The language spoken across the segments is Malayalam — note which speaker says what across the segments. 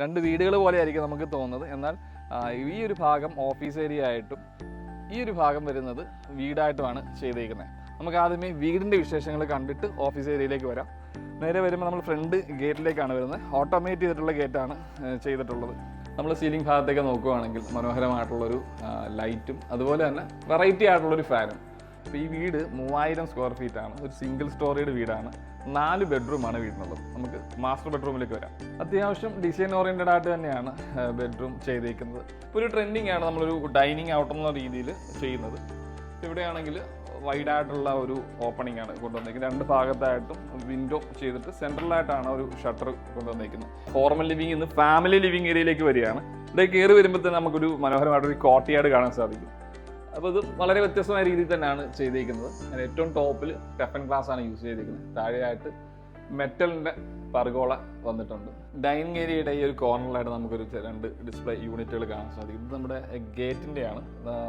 Speaker 1: രണ്ട് വീടുകൾ പോലെ ആയിരിക്കും നമുക്ക് തോന്നുന്നത്. എന്നാൽ ഈ ഒരു ഭാഗം ഓഫീസ് ഏരിയ ആയിട്ടും ഈ ഒരു ഭാഗം വരുന്നത് വീടായിട്ടുമാണ് ചെയ്തേക്കുന്നത്. നമുക്ക് ആദ്യമേ വീടിന്റെ വിശേഷങ്ങൾ കണ്ടിട്ട് ഓഫീസ് ഏരിയയിലേക്ക് വരാം. നേരെ വരുമ്പോൾ നമ്മൾ ഫ്രണ്ട് ഗേറ്റിലേക്കാണ് വരുന്നത്. ഓട്ടോമേറ്റ് ചെയ്തിട്ടുള്ള ഗേറ്റാണ് ചെയ്തിട്ടുള്ളത്. നമ്മൾ സീലിംഗ് ഭാഗത്തേക്ക് നോക്കുകയാണെങ്കിൽ മനോഹരമായിട്ടുള്ളൊരു ലൈറ്റും അതുപോലെ തന്നെ വെറൈറ്റി ആയിട്ടുള്ളൊരു ഫാനും അപ്പോൾ ഈ വീട് മൂവായിരം സ്ക്വയർ ഫീറ്റ് ആണ്. ഒരു സിംഗിൾ സ്റ്റോറിയുടെ വീടാണ്. നാല് ബെഡ്റൂമാണ് വീടിനുള്ളത് നമുക്ക് മാസ്റ്റർ ബെഡ്റൂമിലേക്ക് വരാം. അത്യാവശ്യം ഡിസൈൻ ഓറിയന്റഡ് ആയിട്ട് തന്നെയാണ് ബെഡ്റൂം ചെയ്തേക്കുന്നത്. ഇപ്പോൾ ഒരു ട്രെൻഡിങ് ആണ് നമ്മളൊരു ഡൈനിങ് ഔട്ട് എന്ന രീതിയിൽ ചെയ്യുന്നത്. ഇവിടെയാണെങ്കിൽ വൈഡ് ആയിട്ടുള്ള ഒരു ഓപ്പണിംഗ് ആണ് കൊണ്ടുവന്നേക്കുന്നത്. രണ്ട് ഭാഗത്തായിട്ടും വിൻഡോ ചെയ്തിട്ട് സെൻട്രലായിട്ടാണ് ഒരു ഷട്ടർ കൊണ്ടുവന്നേക്കുന്നത്. ഫോർമൽ ലിവിംഗ് ഇന്ന് ഫാമിലി ലിവിംഗ് ഏരിയയിലേക്ക് വരികയാണ്. ഇവിടെ കയറി വരുമ്പോൾ തന്നെ നമുക്കൊരു മനോഹരമായിട്ടൊരു കോട്ടയാട് കാണാൻ സാധിക്കും. അപ്പോൾ ഇത് വളരെ വ്യത്യസ്തമായ രീതിയിൽ തന്നെയാണ് ചെയ്തിരിക്കുന്നത് ഞാൻ ഏറ്റവും ടോപ്പിൽ ടെഫൻ ഗ്ലാസ് ആണ് യൂസ് ചെയ്തിരിക്കുന്നത് താഴെയായിട്ട് മെറ്റലിന്റെ പർഗോള വന്നിട്ടുണ്ട്. ഡൈനിങ് ഏരിയയുടെ ഈ ഒരു കോർണറിലായിട്ട് നമുക്കൊരു രണ്ട് ഡിസ്പ്ലേ യൂണിറ്റുകൾ കാണാൻ സാധിക്കും. ഇത് നമ്മുടെ ഗേറ്റിന്റെയാണ്.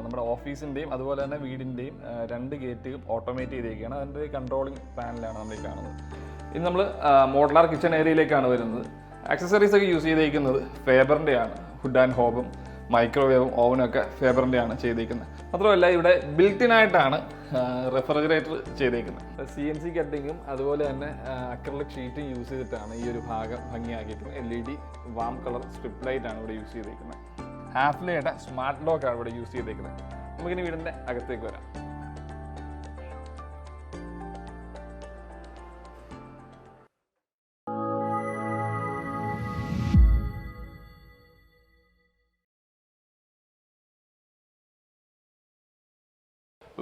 Speaker 1: നമ്മുടെ ഓഫീസിന്റെയും അതുപോലെ തന്നെ വീടിന്റെയും രണ്ട് ഗേറ്റ് ഓട്ടോമേറ്റ് ചെയ്തിരിക്കുകയാണ് അതിന്റെ കൺട്രോളിംഗ് പാനലാണ് നമ്മൾ ഈ കാണുന്നത്. ഇനി നമ്മൾ മോഡലാർ കിച്ചൺ ഏരിയയിലേക്കാണ് വരുന്നത്. ആക്സസറീസ് ഒക്കെ യൂസ് ചെയ്തിരിക്കുന്നത് ഫേബറിന്റെയാണ് ഹുഡ് ആൻഡ് ഹോബും മൈക്രോവേവും ഓവനും ഒക്കെ ഫേബറിന്റെയാണ് ചെയ്തേക്കുന്നത്. മാത്രമല്ല ഇവിടെ ബിൽറ്റിനായിട്ടാണ് റെഫ്രിജറേറ്റർ ചെയ്തേക്കുന്നത്. സി എൻ സി കട്ടിങ്ങും അതുപോലെ തന്നെ അക്രലിക് ഷീറ്റും യൂസ് ചെയ്തിട്ടാണ് ഈ ഒരു ഭാഗം ഭംഗിയാക്കിയിരിക്കുന്നത്. L E D warm colour strip light ആണ് ഇവിടെ യൂസ് ചെയ്തേക്കുന്നത്. ഹാഫ്ലയുടെ സ്മാർട്ട് ലോക്കാണ് ഇവിടെ യൂസ് ചെയ്തേക്കുന്നത്. നമുക്കിനി വീടിന്റെ അകത്തേക്ക് വരാം.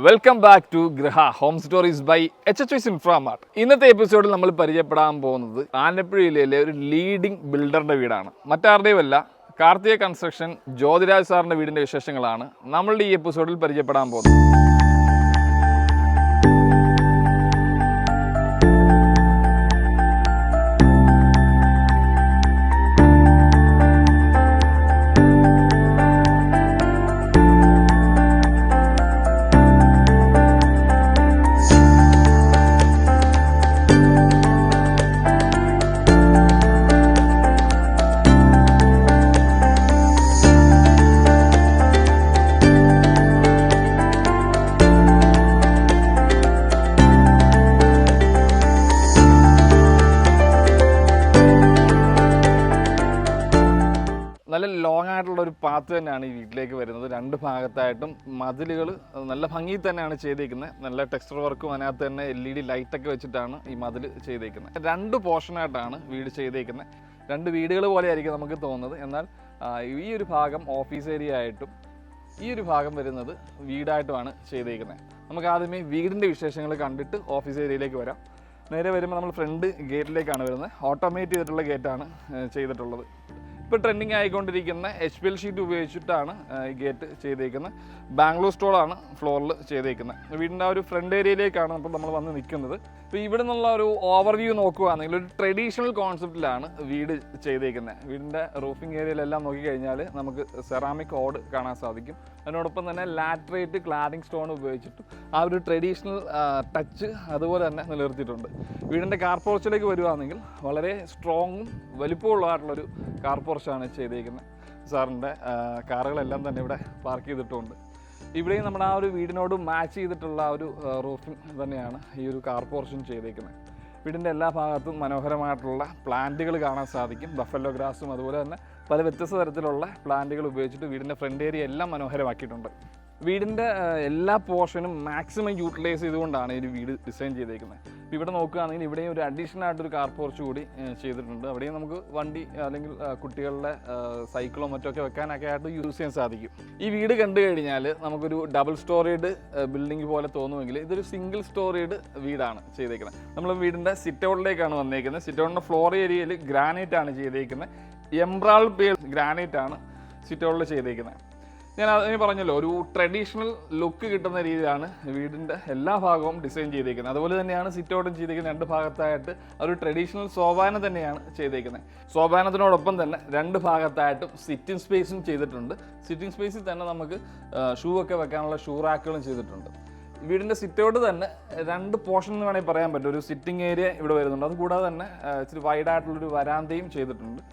Speaker 1: Welcome back to Griha home stories by H H S Inframart ഇന്നത്തെ എപ്പിസോഡിൽ നമ്മൾ പരിചയപ്പെടാൻ പോകുന്നത് ആലപ്പുഴ ജില്ലയിലെ ഒരു ലീഡിംഗ് ബിൽഡറുടെ വീടാണ്. മറ്റാരുടെയും അല്ല കാർത്തിക കൺസ്ട്രക്ഷൻ ജ്യോതിരാജ് സാറിന്റെ വീടിന്റെ വിശേഷങ്ങളാണ് നമ്മളുടെ ഈ എപ്പിസോഡിൽ പരിചയപ്പെടാൻ പോകുന്നത്. പാത്ത് തന്നെയാണ് ഈ വീട്ടിലേക്ക് വരുന്നത്. രണ്ട് ഭാഗത്തായിട്ടും മതിലുകൾ നല്ല ഭംഗിയിൽ തന്നെയാണ് ചെയ്തേക്കുന്നത്. നല്ല ടെക്സ്ചർ വർക്കും അതിനകത്ത് തന്നെ എൽ ഇ ഡി ലൈറ്റൊക്കെ വെച്ചിട്ടാണ് ഈ മതിൽ ചെയ്തേക്കുന്നത്. രണ്ട് പോർഷനായിട്ടാണ് വീട് ചെയ്തേക്കുന്നത്. രണ്ട് വീടുകൾ പോലെ ആയിരിക്കും നമുക്ക് തോന്നുന്നത്. എന്നാൽ ഈ ഒരു ഭാഗം ഓഫീസ് ഏരിയ ആയിട്ടും ഈ ഒരു ഭാഗം വരുന്നത് വീടായിട്ടുമാണ് ചെയ്തേക്കുന്നത്. നമുക്ക് ആദ്യമേ വീടിന്റെ വിശേഷങ്ങൾ കണ്ടിട്ട് ഓഫീസ് ഏരിയയിലേക്ക് വരാം. നേരെ വരുമ്പോൾ നമ്മൾ ഫ്രണ്ട് ഗേറ്റിലേക്കാണ് വരുന്നത്. ഓട്ടോമേറ്റ് ചെയ്തിട്ടുള്ള ഗേറ്റാണ് ചെയ്തിട്ടുള്ളത്. ഇപ്പോൾ ട്രെൻഡിങ് ആയിക്കൊണ്ടിരിക്കുന്ന എച്ച് പി എൽ ഷീറ്റ് ഉപയോഗിച്ചിട്ടാണ് ഈ ഗേറ്റ് ചെയ്തേക്കുന്നത്. ബാംഗ്ലൂർ സ്റ്റോളാണ് ഫ്ലോറിൽ ചെയ്തേക്കുന്നത്. വീടിന്റെ ആ ഒരു ഫ്രണ്ട് ഏരിയയിലേക്കാണ് അപ്പോൾ നമ്മൾ വന്ന് നിൽക്കുന്നത് ഇപ്പോൾ ഇവിടെ നിന്നുള്ള ഒരു ഓവർവ്യൂ നോക്കുകയാണെങ്കിൽ ഒരു ട്രഡീഷണൽ കോൺസെപ്റ്റിലാണ് വീട് ചെയ്തേക്കുന്നത് വീടിന്റെ റൂഫിംഗ് ഏരിയയിലെല്ലാം നോക്കിക്കഴിഞ്ഞാൽ നമുക്ക് സെറാമിക് ഓട് കാണാൻ സാധിക്കും. അതിനോടൊപ്പം തന്നെ ലാറ്ററേറ്റ് ക്ലാഡിംഗ് സ്റ്റോൺ ഉപയോഗിച്ചിട്ട് ആ ഒരു ട്രഡീഷണൽ ടച്ച് അതുപോലെ തന്നെ നിലനിർത്തിയിട്ടുണ്ട്. വീടിന്റെ കാർ പോർച്ചിലേക്ക് വരുവാണെങ്കിൽ വളരെ സ്ട്രോങ്ങും വലിപ്പമുള്ളതായിട്ടുള്ളൊരു കാർ പോർച്ചാണ് ചെയ്തേക്കുന്നത് സാറിന്റെ കാറുകളെല്ലാം തന്നെ ഇവിടെ പാർക്ക് ചെയ്തിട്ടുണ്ട് ഇവിടെയും നമ്മുടെ ആ ഒരു വീടിനോട് മാച്ച് ചെയ്തിട്ടുള്ള ആ ഒരു റൂഫിംഗ് തന്നെയാണ് ഈ ഒരു കാർ പോർഷൻ ചെയ്തേക്കുന്നത് വീടിന്റെ എല്ലാ ഭാഗത്തും മനോഹരമായിട്ടുള്ള പ്ലാന്റുകൾ കാണാൻ സാധിക്കും. ബഫല്ലോ ഗ്രാസും അതുപോലെ തന്നെ പല വ്യത്യസ്ത തരത്തിലുള്ള പ്ലാന്റുകൾ ഉപയോഗിച്ചിട്ട് വീടിന്റെ ഫ്രണ്ട് ഏരിയ എല്ലാം മനോഹരമാക്കിയിട്ടുണ്ട്. വീടിന്റെ എല്ലാ പോർഷനും മാക്സിമം യൂട്ടിലൈസ് ചെയ്തുകൊണ്ടാണ് ഈ വീട് ഡിസൈൻ ചെയ്തേക്കുന്നത്. ഇപ്പോൾ ഇവിടെ നോക്കുകയാണെങ്കിൽ ഇവിടെയും ഒരു അഡീഷണൽ ആയിട്ടൊരു കാർ പോർച്ച് കൂടി ചെയ്തിട്ടുണ്ട്. അവിടെയും നമുക്ക് വണ്ടി അല്ലെങ്കിൽ കുട്ടികളുടെ സൈക്കിളോ മറ്റോ ഒക്കെ വെക്കാനൊക്കെ ആയിട്ട് യൂസ് ചെയ്യാൻ സാധിക്കും. ഈ വീട് കണ്ടു കഴിഞ്ഞാൽ നമുക്കൊരു ഡബിൾ സ്റ്റോറേഡ് ബിൽഡിംഗ് പോലെ തോന്നുമെങ്കിൽ ഇതൊരു സിംഗിൾ സ്റ്റോറേഡ് വീടാണ് ചെയ്തേക്കുന്നത്. നമ്മൾ വീടിന്റെ സിറ്റ് ഔട്ടിലേക്കാണ് വന്നേക്കുന്നത്. സിറ്റ് ഔട്ടിന്റെ ഫ്ലോർ ഏരിയയിൽ ഗ്രാനൈറ്റ് ആണ് ചെയ്തേക്കുന്നത്. എംബ്രാൾ പേ ഗ്രാനൈറ്റ് ആണ് സിറ്റ് ഔട്ടിൽ ചെയ്തേക്കുന്നത്. ഞാൻ അതിന് പറഞ്ഞല്ലോ ഒരു ട്രഡീഷണൽ ലുക്ക് കിട്ടുന്ന രീതിയിലാണ് വീടിന്റെ എല്ലാ ഭാഗവും ഡിസൈൻ ചെയ്തേക്കുന്നത്. അതുപോലെ തന്നെയാണ് സിറ്റ് ഔട്ടും ചെയ്തേക്കുന്നത് രണ്ട് ഭാഗത്തായിട്ട്. ഒരു ട്രഡീഷണൽ സോപാനം തന്നെയാണ് ചെയ്തേക്കുന്നത്. സോപാനത്തിനോടൊപ്പം തന്നെ രണ്ട് ഭാഗത്തായിട്ടും സിറ്റിംഗ് സ്പേസും ചെയ്തിട്ടുണ്ട്. സിറ്റിംഗ് സ്പേസിൽ തന്നെ നമുക്ക് ഷൂ ഒക്കെ വെക്കാനുള്ള ഷൂ റാക്കുകളും ചെയ്തിട്ടുണ്ട്. വീടിന്റെ സിറ്റ് ഔട്ട് തന്നെ രണ്ട് പോർഷൻ എന്ന് വേണമെങ്കിൽ പറയാൻ പറ്റും. ഒരു സിറ്റിംഗ് ഏരിയ ഇവിടെ വരുന്നുണ്ട്. അതുകൂടാതെ തന്നെ ഇച്ചിരി വൈഡായിട്ടുള്ളൊരു വരാന്തയും ചെയ്തിട്ടുണ്ട്.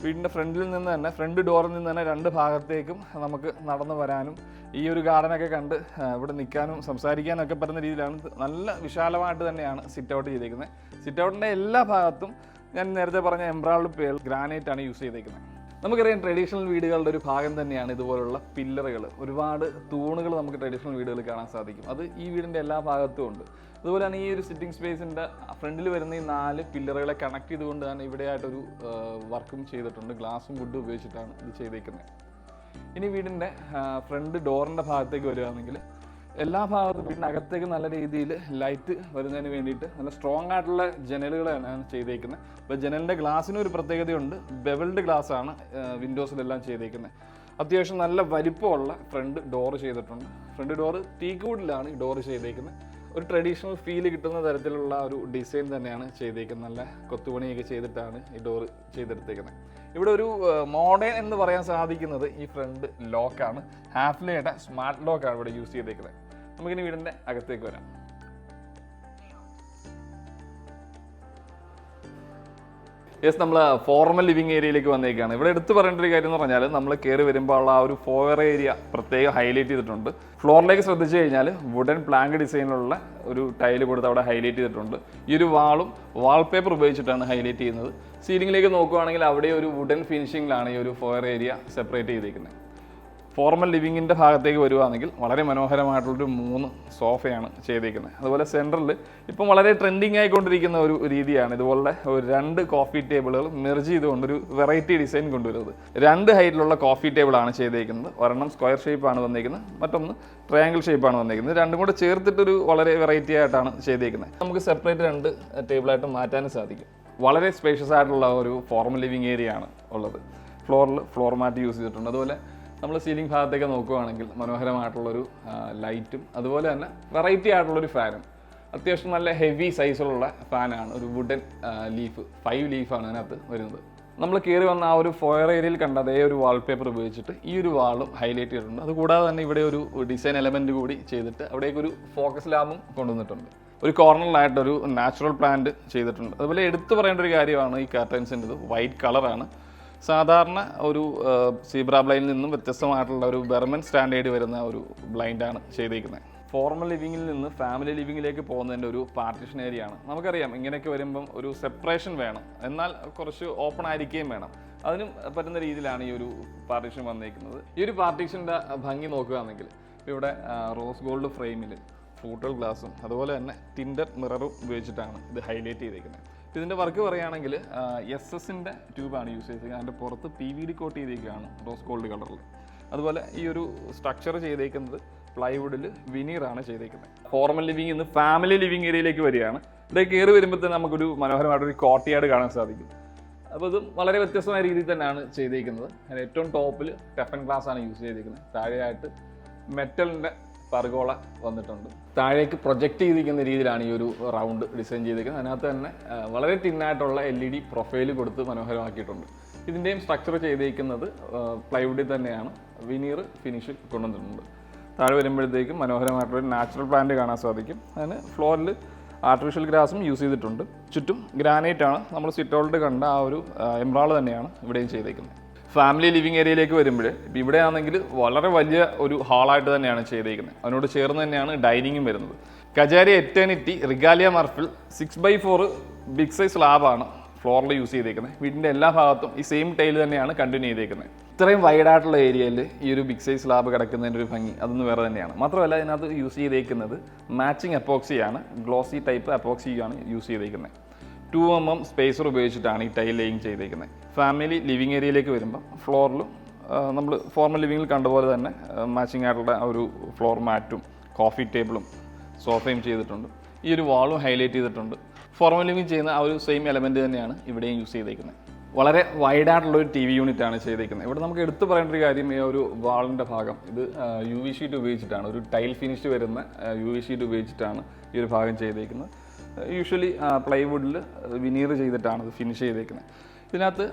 Speaker 1: വീടിന്റെ ഫ്രണ്ടിൽ നിന്ന് തന്നെ ഫ്രണ്ട് ഡോറിൽ നിന്ന് തന്നെ രണ്ട് ഭാഗത്തേക്കും നമുക്ക് നടന്നു വരാനും ഈ ഒരു ഗാർഡനൊക്കെ കണ്ട് ഇവിടെ നിൽക്കാനും സംസാരിക്കാനും ഒക്കെ പറ്റുന്ന രീതിയിലാണ്. നല്ല വിശാലമായിട്ട് തന്നെയാണ് സിറ്റ് ഔട്ട് ചെയ്തേക്കുന്നത്. സിറ്റ് ഔട്ടിന്റെ എല്ലാ ഭാഗത്തും ഞാൻ നേരത്തെ പറഞ്ഞ എംബ്രാൾഡ് പേൾ ഗ്രാനൈറ്റ് ആണ് യൂസ് ചെയ്തേക്കുന്നത്. നമുക്കറിയാം ട്രഡീഷണൽ വീടുകളുടെ ഒരു ഭാഗം തന്നെയാണ് ഇതുപോലുള്ള പില്ലറുകൾ ഒരുപാട് തൂണുകൾ നമുക്ക് ട്രഡീഷണൽ വീടുകളിൽ കാണാൻ സാധിക്കും. അത് ഈ വീടിന്റെ എല്ലാ ഭാഗത്തും ഉണ്ട്. അതുപോലെ തന്നെ ഈ ഒരു സിറ്റിംഗ് സ്പേസിന്റെ ഫ്രണ്ടിൽ വരുന്ന ഈ നാല് പില്ലറുകളെ കണക്ട് ചെയ്തുകൊണ്ട് തന്നെ ഇവിടെയായിട്ടൊരു വർക്കും ചെയ്തിട്ടുണ്ട്. ഗ്ലാസും വുഡും ഉപയോഗിച്ചിട്ടാണ് ഇത് ചെയ്തേക്കുന്നത് ഇനി വീടിന്റെ ഫ്രണ്ട് ഡോറിന്റെ ഭാഗത്തേക്ക് വരികയാണെങ്കിൽ എല്ലാ ഭാഗത്തും വീടിനകത്തേക്ക് നല്ല രീതിയിൽ ലൈറ്റ് വരുന്നതിന് വേണ്ടിയിട്ട് നല്ല സ്ട്രോങ് ആയിട്ടുള്ള ജനലുകളാണ് ചെയ്തേക്കുന്നത് അപ്പോൾ ജനലിന്റെ ഗ്ലാസ്സിന് ഒരു പ്രത്യേകതയുണ്ട്. ബെവൽഡ് ഗ്ലാസ് ആണ് വിൻഡോസിലെല്ലാം ചെയ്തേക്കുന്നത് അത്യാവശ്യം നല്ല വലിപ്പമുള്ള ഫ്രണ്ട് ഡോർ ചെയ്തിട്ടുണ്ട്. ഫ്രണ്ട് ഡോറ് ടീക്കൂഡിലാണ് ഈ ഡോറ് ചെയ്തേക്കുന്നത് ഒരു ട്രഡീഷണൽ ഫീൽ കിട്ടുന്ന തരത്തിലുള്ള ഒരു ഡിസൈൻ തന്നെയാണ് ചെയ്തേക്കുന്നത്. നല്ല കൊത്തുപണിയൊക്കെ ചെയ്തിട്ടാണ് ഈ ഡോർ ചെയ്തെടുത്തേക്കുന്നത്. ഇവിടെ ഒരു മോഡേൺ എന്ന് പറയാൻ സാധിക്കുന്നത് ഈ ഫ്രണ്ട് ലോക്കാണ് ഹാഫ്ലേയുടെ സ്മാർട്ട് ലോക്കാണ് ഇവിടെ യൂസ് ചെയ്തേക്കുന്നത്. നമുക്കിനി വീടിന്റെ അകത്തേക്ക് വരാം. യെസ് നമ്മൾ ഫോർമൽ ലിവിങ് ഏരിയയിലേക്ക് വന്നേക്കാണ്. ഇവിടെ എടുത്തു പറയേണ്ട ഒരു കാര്യം എന്ന് പറഞ്ഞാൽ നമ്മൾ കയറി വരുമ്പോൾ ഉള്ള ആ ഒരു ഫോയർ ഏരിയ പ്രത്യേകം ഹൈലൈറ്റ് ചെയ്തിട്ടുണ്ട്. ഫ്ലോറിലേക്ക് ശ്രദ്ധിച്ചു കഴിഞ്ഞാൽ വുഡൻ പ്ലാങ്ക് ഡിസൈനിലുള്ള ഒരു ടൈൽ കൊടുത്ത് അവിടെ ഹൈലൈറ്റ് ചെയ്തിട്ടുണ്ട്. ഈ ഒരു വാളും വാൾപേപ്പർ ഉപയോഗിച്ചിട്ടാണ് ഹൈലൈറ്റ് ചെയ്യുന്നത്. സീലിംഗിലേക്ക് നോക്കുകയാണെങ്കിൽ അവിടെ ഒരു വുഡൻ ഫിനിഷിങ്ങിലാണ് ഈ ഒരു ഫോയർ ഏരിയ സെപ്പറേറ്റ് ചെയ്തേക്കുന്നത് ഫോർമൽ ലിവിങ്ങിന്റെ ഭാഗത്തേക്ക് വരുവാണെങ്കിൽ വളരെ മനോഹരമായിട്ടുള്ളൊരു മൂന്ന് സോഫയാണ് ചെയ്തിരിക്കുന്നത് അതുപോലെ സെന്ററിൽ ഇപ്പം വളരെ ട്രെൻഡിങ് ആയിക്കൊണ്ടിരിക്കുന്ന ഒരു രീതിയാണ് ഇതുപോലെ ഒരു രണ്ട് കോഫി ടേബിളുകൾ മെർജ് ചെയ്തുകൊണ്ട് ഒരു വെറൈറ്റി ഡിസൈൻ കൊണ്ടുവരുന്നത്. രണ്ട് ഹൈറ്റിലുള്ള കോഫി ടേബിളാണ് ചെയ്തേക്കുന്നത്. ഒരെണ്ണം സ്ക്വയർ ഷേപ്പാണ് വന്നിരിക്കുന്നത് മറ്റൊന്ന് ട്രയാങ്കിൾ ഷേപ്പാണ് വന്നിരിക്കുന്നത് രണ്ടും കൂടെ ചേർത്തിട്ടൊരു വളരെ വെറൈറ്റി ആയിട്ടാണ് ചെയ്തേക്കുന്നത്. നമുക്ക് സെപ്പറേറ്റ് രണ്ട് ടേബിളായിട്ട് മാറ്റാനും സാധിക്കും. വളരെ സ്പേഷ്യസ് ആയിട്ടുള്ള ഒരു ഫോർമൽ ലിവിങ് ഏരിയ ആണ് ഉള്ളത്. ഫ്ലോറിൽ ഫ്ലോർ മാറ്റ് യൂസ് ചെയ്തിട്ടുണ്ട്. അതുപോലെ നമ്മൾ സീലിംഗ് ഭാഗത്തേക്ക് നോക്കുകയാണെങ്കിൽ മനോഹരമായിട്ടുള്ളൊരു ലൈറ്റും അതുപോലെ തന്നെ വെറൈറ്റി ആയിട്ടുള്ളൊരു ഫാനും അത്യാവശ്യം നല്ല ഹെവി സൈസിലുള്ള ഫാനാണ് ഒരു വുഡൻ ലീഫ് ഫൈവ് ലീഫാണ് അതിനകത്ത് വരുന്നത്. നമ്മൾ കയറി വന്ന ആ ഒരു ഫോയർ ഏരിയയിൽ കണ്ട അതേ ഒരു വാൾപേപ്പർ ഉപയോഗിച്ചിട്ട് ഈ ഒരു വാളും ഹൈലൈറ്റ് ചെയ്തിട്ടുണ്ട്. അതുകൂടാതെ തന്നെ ഇവിടെ ഒരു ഡിസൈൻ എലമെന്റ് കൂടി ചെയ്തിട്ട് അവിടേക്ക് ഒരു ഫോക്കസ് ലാബും കൊണ്ടുവന്നിട്ടുണ്ട്. ഒരു കോർണറിലായിട്ടൊരു നാച്ചുറൽ പ്ലാന്റ് ചെയ്തിട്ടുണ്ട്. അതുപോലെ എടുത്തു പറയേണ്ട ഒരു കാര്യമാണ് ഈ കർട്ടൻസിന്റെ വൈറ്റ് കളറാണ് സാധാരണ ഒരു സീബ്ര ബ്ലൈൻഡിൽ നിന്നും വ്യത്യസ്തമായിട്ടുള്ള ഒരു ബെർമൻ സ്റ്റാൻഡേർഡ് വരുന്ന ഒരു ബ്ലൈൻഡാണ് ചെയ്തിരിക്കുന്നത് ഫോർമൽ ലിവിങ്ങിൽ നിന്ന് ഫാമിലി ലിവിങ്ങിലേക്ക് പോകുന്നതിന്റെ ഒരു പാർട്ടിഷൻ ഏരിയ ആണ് നമുക്കറിയാം ഇങ്ങനെയൊക്കെ വരുമ്പം ഒരു സെപ്പറേഷൻ വേണം. എന്നാൽ കുറച്ച് ഓപ്പൺ ആയിരിക്കുകയും വേണം. അതിനും പറ്റുന്ന രീതിയിലാണ് ഈ ഒരു പാർട്ടീഷൻ വന്നിരിക്കുന്നത് ഈ ഒരു പാർട്ടീഷന്റെ ഭംഗി നോക്കുകയാണെങ്കിൽ ഇവിടെ റോസ് ഗോൾഡ് ഫ്രെയിമിൽ ഫ്രൂട്ടൽ ഗ്ലാസും അതുപോലെ തന്നെ ടിൻഡർ മിററും ഉപയോഗിച്ചിട്ടാണ് ഇത് ഹൈലൈറ്റ് ചെയ്തേക്കുന്നത്. ഇതിന്റെ വർക്ക് പറയുകയാണെങ്കിൽ എസ് എസിന്റെ ട്യൂബാണ് യൂസ് ചെയ്തിരിക്കുന്നത്. അതിന്റെ പുറത്ത് പി വി ഡി കോട്ട് ചെയ്തേക്കാണ് റോസ് ഗോൾഡ് കളറിൽ അതുപോലെ ഈ ഒരു സ്ട്രക്ചർ ചെയ്തേക്കുന്നത് പ്ലൈവുഡിൽ വിനീറാണ് ചെയ്തേക്കുന്നത്. ഫോർമൽ ലിവിംഗ് ഇന്ന് ഫാമിലി ലിവിംഗ് ഏരിയയിലേക്ക് വരികയാണ്. ഇവിടെ കയറി വരുമ്പോൾ തന്നെ നമുക്കൊരു മനോഹരമായിട്ടൊരു കോട്ടയാട് കാണാൻ സാധിക്കും. അപ്പോൾ ഇത് വളരെ വ്യത്യസ്തമായ രീതിയിൽ തന്നെയാണ് ചെയ്തേക്കുന്നത്. അതിന് ഏറ്റവും ടോപ്പിൽ ടെഫൻ ഗ്ലാസ് ആണ് യൂസ് ചെയ്തേക്കുന്നത്. താഴെയായിട്ട് മെറ്റലിന്റെ പർഗോള വന്നിട്ടുണ്ട്. താഴേക്ക് പ്രൊജക്റ്റ് ചെയ്തിരിക്കുന്ന രീതിയിലാണ് ഈ ഒരു റൗണ്ട് ഡിസൈൻ ചെയ്തിരിക്കുന്നത്. അതിനകത്ത് തന്നെ വളരെ തിന്നായിട്ടുള്ള എൽ ഇ ഡി പ്രൊഫൈൽ കൊടുത്ത് മനോഹരമാക്കിയിട്ടുണ്ട്. ഇതിന്റെയും സ്ട്രക്ചർ ചെയ്തിരിക്കുന്നത് പ്ലൈവുഡിൽ തന്നെയാണ്. വിനീർ ഫിനിഷ് കൊണ്ടുവന്നിട്ടുണ്ട്. താഴെ വരുമ്പോഴത്തേക്കും മനോഹരമായിട്ടുള്ള നാച്ചുറൽ പ്ലാന്റ് കാണാൻ സാധിക്കും. അതിന് ഫ്ലോറിൽ ആർട്ടിഫിഷ്യൽ ഗ്രാസും യൂസ് ചെയ്തിട്ടുണ്ട്. ചുറ്റും ഗ്രാനൈറ്റ് ആണ്. നമ്മൾ സിറ്റോൾഡ് കണ്ട ആ ഒരു എംബ്രാൾ തന്നെയാണ് ഇവിടെയും ചെയ്തേക്കുന്നത്. ഫാമിലി ലിവിങ് ഏരിയയിലേക്ക് വരുമ്പോൾ ഇവിടെ ആണെങ്കിൽ വളരെ വലിയ ഒരു ഹാളായിട്ട് തന്നെയാണ് ചെയ്തേക്കുന്നത്. അതിനോട് ചേർന്ന് തന്നെയാണ് ഡൈനിങ്ങും വരുന്നത്. Kajaria eternity regalia മർഫിൽ six by four big size സ്ലാബാണ് ഫ്ലോറിൽ യൂസ് ചെയ്തേക്കുന്നത്. വീടിന്റെ എല്ലാ ഭാഗത്തും ഈ സെയിം ടൈൽ തന്നെയാണ് കണ്ടിന്യൂ ചെയ്തേക്കുന്നത്. ഇത്രയും വൈഡായിട്ടുള്ള ഏരിയയിൽ ഈ ഒരു ബിഗ് സൈസ് ലാബ് കിടക്കുന്നതിന്റെ ഒരു ഭംഗി അതൊന്നും വേറെ തന്നെയാണ്. മാത്രമല്ല ഇതിനകത്ത് യൂസ് ചെയ്തേക്കുന്നത് മാച്ചിങ് അപ്പോക്സിയാണ് ഗ്ലോസി ടൈപ്പ് അപ്പോക്സിയാണ് യൂസ് ചെയ്തേക്കുന്നത്. ടു എം എം സ്പേസർ ഉപയോഗിച്ചിട്ടാണ് ഈ ടൈൽ ലേയിങ് ചെയ്തേക്കുന്നത്. ഫാമിലി ലിവിങ് ഏരിയയിലേക്ക് വരുമ്പോൾ ഫ്ലോറിലും നമ്മൾ ഫോർമൽ ലിവിങ്ങിൽ കണ്ടപോലെ തന്നെ മാച്ചിങ് ആയിട്ടുള്ള ഒരു ഫ്ലോർ മാറ്റും കോഫി ടേബിളും സോഫയും ചെയ്തിട്ടുണ്ട്. ഈ ഒരു വാളും ഹൈലൈറ്റ് ചെയ്തിട്ടുണ്ട്. ഫോർമൽ ലിവിങ് ചെയ്യുന്ന ആ ഒരു സെയിം എലമെന്റ് തന്നെയാണ് ഇവിടെയും യൂസ് ചെയ്തേക്കുന്നത്. വളരെ വൈഡ് ആയിട്ടുള്ള ഒരു ടി വി യൂണിറ്റ് ആണ് ചെയ്തേക്കുന്നത്. ഇവിടെ നമുക്ക് എടുത്തു പറയേണ്ട ഒരു കാര്യം ഈ ഒരു വാളിന്റെ ഭാഗം ഇത് യു വി ഷീറ്റ് ഉപയോഗിച്ചിട്ടാണ് ഒരു ടൈൽ ഫിനിഷ് വരുന്ന യു വി ഷീറ്റ് ഉപയോഗിച്ചിട്ടാണ് ഈ ഒരു ഭാഗം ചെയ്തേക്കുന്നത്. യൂഷ്വലി പ്ലൈവുഡിൽ വിനീർ ചെയ്തിട്ടാണ് ഇത് ഫിനിഷ് ചെയ്തേക്കുന്നത് ഇതിനകത്ത്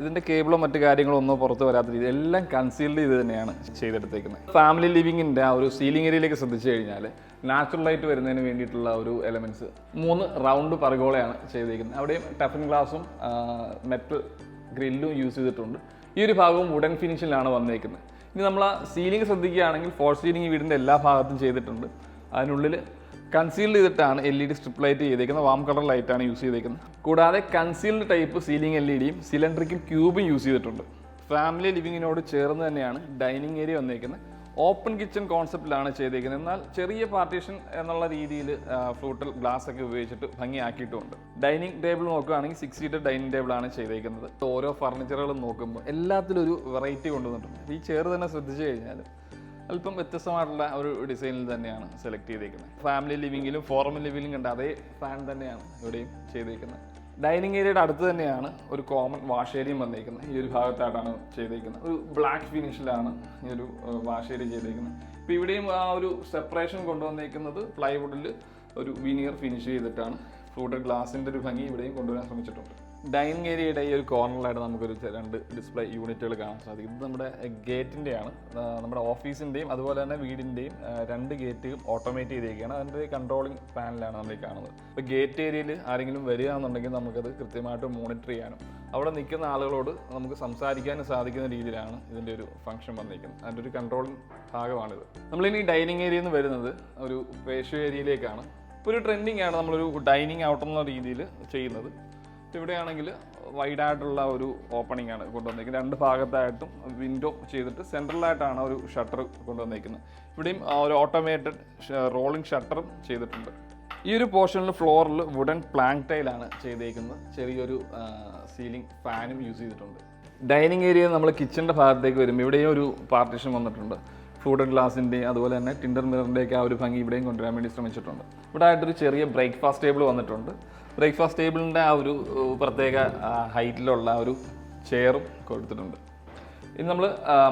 Speaker 1: ഇതിന്റെ കേബിളോ മറ്റു കാര്യങ്ങളോ ഒന്നോ പുറത്ത് വരാത്ത രീതി എല്ലാം കൺസീൽഡ് ചെയ്ത് തന്നെയാണ് ചെയ്തെടുത്തേക്കുന്നത് ഫാമിലി ലിവിങ്ങിന്റെ ആ ഒരു സീലിംഗ് ഏരിയയിലേക്ക് ശ്രദ്ധിച്ചു കഴിഞ്ഞാൽ നാച്ചുറൽ ലൈറ്റ് വരുന്നതിന് വേണ്ടിയിട്ടുള്ള ഒരു എലമെന്റ്സ് മൂന്ന് റൗണ്ട് പറകോളയാണ് ചെയ്തേക്കുന്നത് അവിടെയും ടഫൻ ഗ്ലാസും മെറ്റൽ ഗ്രില്ലും യൂസ് ചെയ്തിട്ടുണ്ട്. ഈ ഒരു ഭാഗവും വുഡൻ ഫിനിഷിലാണ് വന്നേക്കുന്നത് ഇനി നമ്മൾ ആ സീലിംഗ് ശ്രദ്ധിക്കുകയാണെങ്കിൽ ഫോൾ സീലിംഗ് വീടിന്റെ എല്ലാ ഭാഗത്തും ചെയ്തിട്ടുണ്ട്. അതിനുള്ളിൽ കൺസീൽഡ് ചെയ്തിട്ടാണ് L E D strip light ചെയ്തേക്കുന്നത്. വാം കളർ ലൈറ്റാണ് യൂസ് ചെയ്തേക്കുന്നത്. കൂടാതെ concealed type ceiling L E ഡിയും സിലിണ്ടറിക്കും ക്യൂബും യൂസ് ചെയ്തിട്ടുണ്ട്. ഫാമിലി ലിവിങ്ങിനോട് ചേർന്ന് തന്നെയാണ് ഡൈനിങ് ഏരിയ വന്നേക്കുന്നത്. ഓപ്പൺ കിച്ചൺ കോൺസെപ്റ്റിലാണ് ചെയ്തേക്കുന്നത്. എന്നാൽ ചെറിയ പാർട്ടീഷൻ എന്നുള്ള രീതിയിൽ ഫ്രൂട്ടൽ ഗ്ലാസ് ഒക്കെ ഉപയോഗിച്ചിട്ട് ഭംഗിയാക്കിയിട്ടുമുണ്ട് ഡൈനിങ് ടേബിൾ നോക്കുകയാണെങ്കിൽ സിക്സ് സീറ്റർ ഡൈനിങ് ടേബിൾ ആണ് ചെയ്തേക്കുന്നത്. ഓരോ ഫർണിച്ചറുകളും നോക്കുമ്പോൾ എല്ലാത്തിലും ഒരു വെറൈറ്റി കൊണ്ടുവന്നിട്ടുണ്ട്. ഈ ചെയർ തന്നെ ശ്രദ്ധിച്ചു കഴിഞ്ഞാൽ അല്പം വ്യത്യസ്തമായിട്ടുള്ള ഒരു ഡിസൈനിൽ തന്നെയാണ് സെലക്ട് ചെയ്തേക്കുന്നത്. ഫാമിലി ലിവിങ്ങിലും ഫോർമൽ ലിവിങ്ങിലും കണ്ട അതേ ഫാൻ തന്നെയാണ് ഇവിടെയും ചെയ്തേക്കുന്നത്. ഡൈനിങ് ഏരിയയുടെ അടുത്ത് തന്നെയാണ് ഒരു കോമൺ വാഷ് ഏരിയയും വന്നേക്കുന്നത്. ഈ ഒരു ഭാഗത്തായിട്ടാണ് ചെയ്തേക്കുന്നത്. ഒരു ബ്ലാക്ക് ഫിനിഷിലാണ് ഈ ഒരു വാഷ് ഏരിയ ചെയ്തേക്കുന്നത്. ഇപ്പോൾ ഇവിടെയും ആ ഒരു സെപ്പറേഷൻ കൊണ്ടുവന്നേക്കുന്നത് പ്ലൈവുഡിൽ ഒരു വിനിയർ ഫിനിഷ് ചെയ്തിട്ടാണ്. ഫ്രൂട്ടഡ് ഗ്ലാസിന്റെ ഒരു ഭംഗി ഇവിടെയും കൊണ്ടുവരാൻ ശ്രമിച്ചിട്ടുണ്ട്. ഡൈനിങ് ഏരിയയുടെ ഈ ഒരു കോർണറിലായിട്ട് നമുക്കൊരു രണ്ട് ഡിസ്പ്ലേ യൂണിറ്റുകൾ കാണാൻ സാധിക്കും. ഇത് നമ്മുടെ ഗേറ്റിന്റെയാണ് നമ്മുടെ ഓഫീസിന്റെയും അതുപോലെ തന്നെ വീടിന്റെയും രണ്ട് ഗേറ്റും ഓട്ടോമേറ്റ് ചെയ്തിരിക്കുകയാണ് അതിന്റെ കൺട്രോളിംഗ് പാനലാണ് നമ്മൾ ഈ കാണുന്നത്. ഇപ്പോൾ ഗേറ്റ് ഏരിയയിൽ ആരെങ്കിലും വരികയാണെന്നുണ്ടെങ്കിൽ നമുക്കത് കൃത്യമായിട്ട് മോണിറ്റർ ചെയ്യാനും അവിടെ നിൽക്കുന്ന ആളുകളോട് നമുക്ക് സംസാരിക്കാനും സാധിക്കുന്ന രീതിയിലാണ് ഇതിന്റെ ഒരു ഫംഗ്ഷൻ വന്നിരിക്കുന്നത്. അതിന്റെ ഒരു കൺട്രോളിംഗ് ഭാഗമാണിത്. നമ്മളിനി ഡൈനിങ് ഏരിയയിൽ നിന്ന് വരുന്നത് ഒരു പേഷ്യോ ഏരിയയിലേക്കാണ്. ഒരു ട്രെൻഡിങ് ആണ് നമ്മളൊരു ഡൈനിങ് ഔട്ട് എന്ന രീതിയിൽ ചെയ്യുന്നത്. ഇവിടെയാണെങ്കിൽ വൈഡ് ആയിട്ടുള്ള ഒരു ഓപ്പണിംഗ് ആണ് കൊണ്ടുവന്നിരിക്കുന്നത് രണ്ട് ഭാഗത്തായിട്ടും വിൻഡോ ചെയ്തിട്ട് സെൻട്രലായിട്ടാണ് ഒരു ഷട്ടർ കൊണ്ടുവന്നിരിക്കുന്നത് ഇവിടെയും ഒരു ഓട്ടോമേറ്റഡ് റോളിംഗ് ഷട്ടറും ചെയ്തിട്ടുണ്ട്. ഈ ഒരു പോർഷനിൽ ഫ്ലോറിൽ വുഡൻ പ്ലാങ്ക് ടൈലാണ് ചെയ്തേക്കുന്നത്. ചെറിയൊരു സീലിംഗ് ഫാനും യൂസ് ചെയ്തിട്ടുണ്ട്. ഡൈനിങ് ഏരിയ നമ്മൾ കിച്ചന്റെ ഭാഗത്തേക്ക് വരുമ്പോൾ ഇവിടെയും ഒരു പാർട്ടീഷൻ വന്നിട്ടുണ്ട്. ആൻഡ് ഗ്ലാസിന്റെയും അതുപോലെ തന്നെ ടിൻഡർ മിററിന്റെയൊക്കെ ആ ഒരു ഭംഗി ഇവിടെയും കൊണ്ടുവരാൻ വേണ്ടി ശ്രമിച്ചിട്ടുണ്ട്. ഇവിടെ ആയിട്ടൊരു ചെറിയ ബ്രേക്ക്ഫാസ്റ്റ് ടേബിൾ വന്നിട്ടുണ്ട്. ബ്രേക്ക്ഫാസ്റ്റ് ടേബിളിന്റെ ആ ഒരു പ്രത്യേക ഹൈറ്റിലുള്ള ഒരു ചെയറും കൊടുത്തിട്ടുണ്ട്. ഇനി നമ്മൾ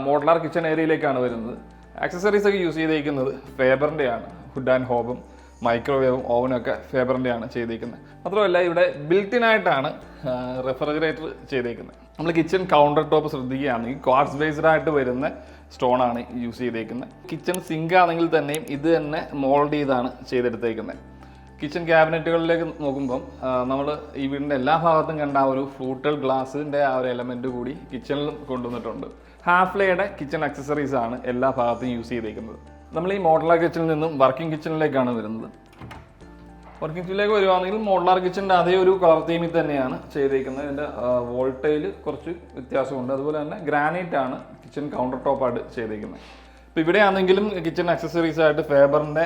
Speaker 1: മോഡലാർ കിച്ചൺ ഏരിയയിലേക്കാണ് വരുന്നത്. ആക്സസറീസ് ഒക്കെ യൂസ് ചെയ്തേക്കുന്നത് ഫേബറിന്റെയാണ്. ഹുഡ് ആൻഡ് ഹോബും മൈക്രോവേവും ഓവനും ഒക്കെ ഫേബറിന്റെയാണ് ചെയ്തേക്കുന്നത്. മാത്രമല്ല ഇവിടെ ബിൽറ്റിൻ ആയിട്ടാണ് റെഫ്രിജറേറ്റർ ചെയ്തേക്കുന്നത്. നമ്മൾ കിച്ചൺ കൗണ്ടർ ടോപ്പ് ശ്രദ്ധിക്കുകയാണെങ്കിൽ ക്വാർട്സ് ബേസ്ഡ് ആയിട്ട് വരുന്ന സ്റ്റോൺ ആണ് യൂസ് ചെയ്തേക്കുന്നത്. കിച്ചൺ സിങ്ക് ആണെങ്കിൽ തന്നെയും ഇത് തന്നെ മോൾഡ് ചെയ്താണ് ചെയ്തെടുത്തേക്കുന്നത്. കിച്ചൺ ക്യാബിനറ്റുകളിലേക്ക് നോക്കുമ്പം നമ്മൾ ഈ വീടിന്റെ എല്ലാ ഭാഗത്തും കണ്ട ആ ഒരു ഫ്രൂട്ടൽ ഗ്ലാസിന്റെ ആ ഒരു എലമെന്റ് കൂടി കിച്ചണിലും കൊണ്ടുവന്നിട്ടുണ്ട്. ഹാഫ്ലയുടെ കിച്ചൺ അക്സസറീസ് ആണ് എല്ലാ ഭാഗത്തും യൂസ് ചെയ്തേക്കുന്നത്. നമ്മൾ ഈ മോഡലാർ കിച്ചണിൽ നിന്നും വർക്കിംഗ് കിച്ചണിലേക്കാണ് വരുന്നത്. വർക്കിംഗ് കിച്ചണിലേക്ക് വരുവാണെങ്കിൽ മോഡലാർ കിച്ചണിന്റെ അതേ ഒരു കളർ തീമിൽ തന്നെയാണ് ചെയ്തേക്കുന്നത്. ഇതിന്റെ വോൾട്ടേജിൽ കുറച്ച് വ്യത്യാസമുണ്ട്. അതുപോലെ തന്നെ ഗ്രാനൈറ്റ് ആണ് കിച്ചൺ കൗണ്ടർ ടോപ്പായിട്ട് ചെയ്തേക്കുന്നത്. ഇപ്പോൾ ഇവിടെയാണെങ്കിലും കിച്ചൺ അക്സസറീസ് ആയിട്ട് ഫേബറിന്റെ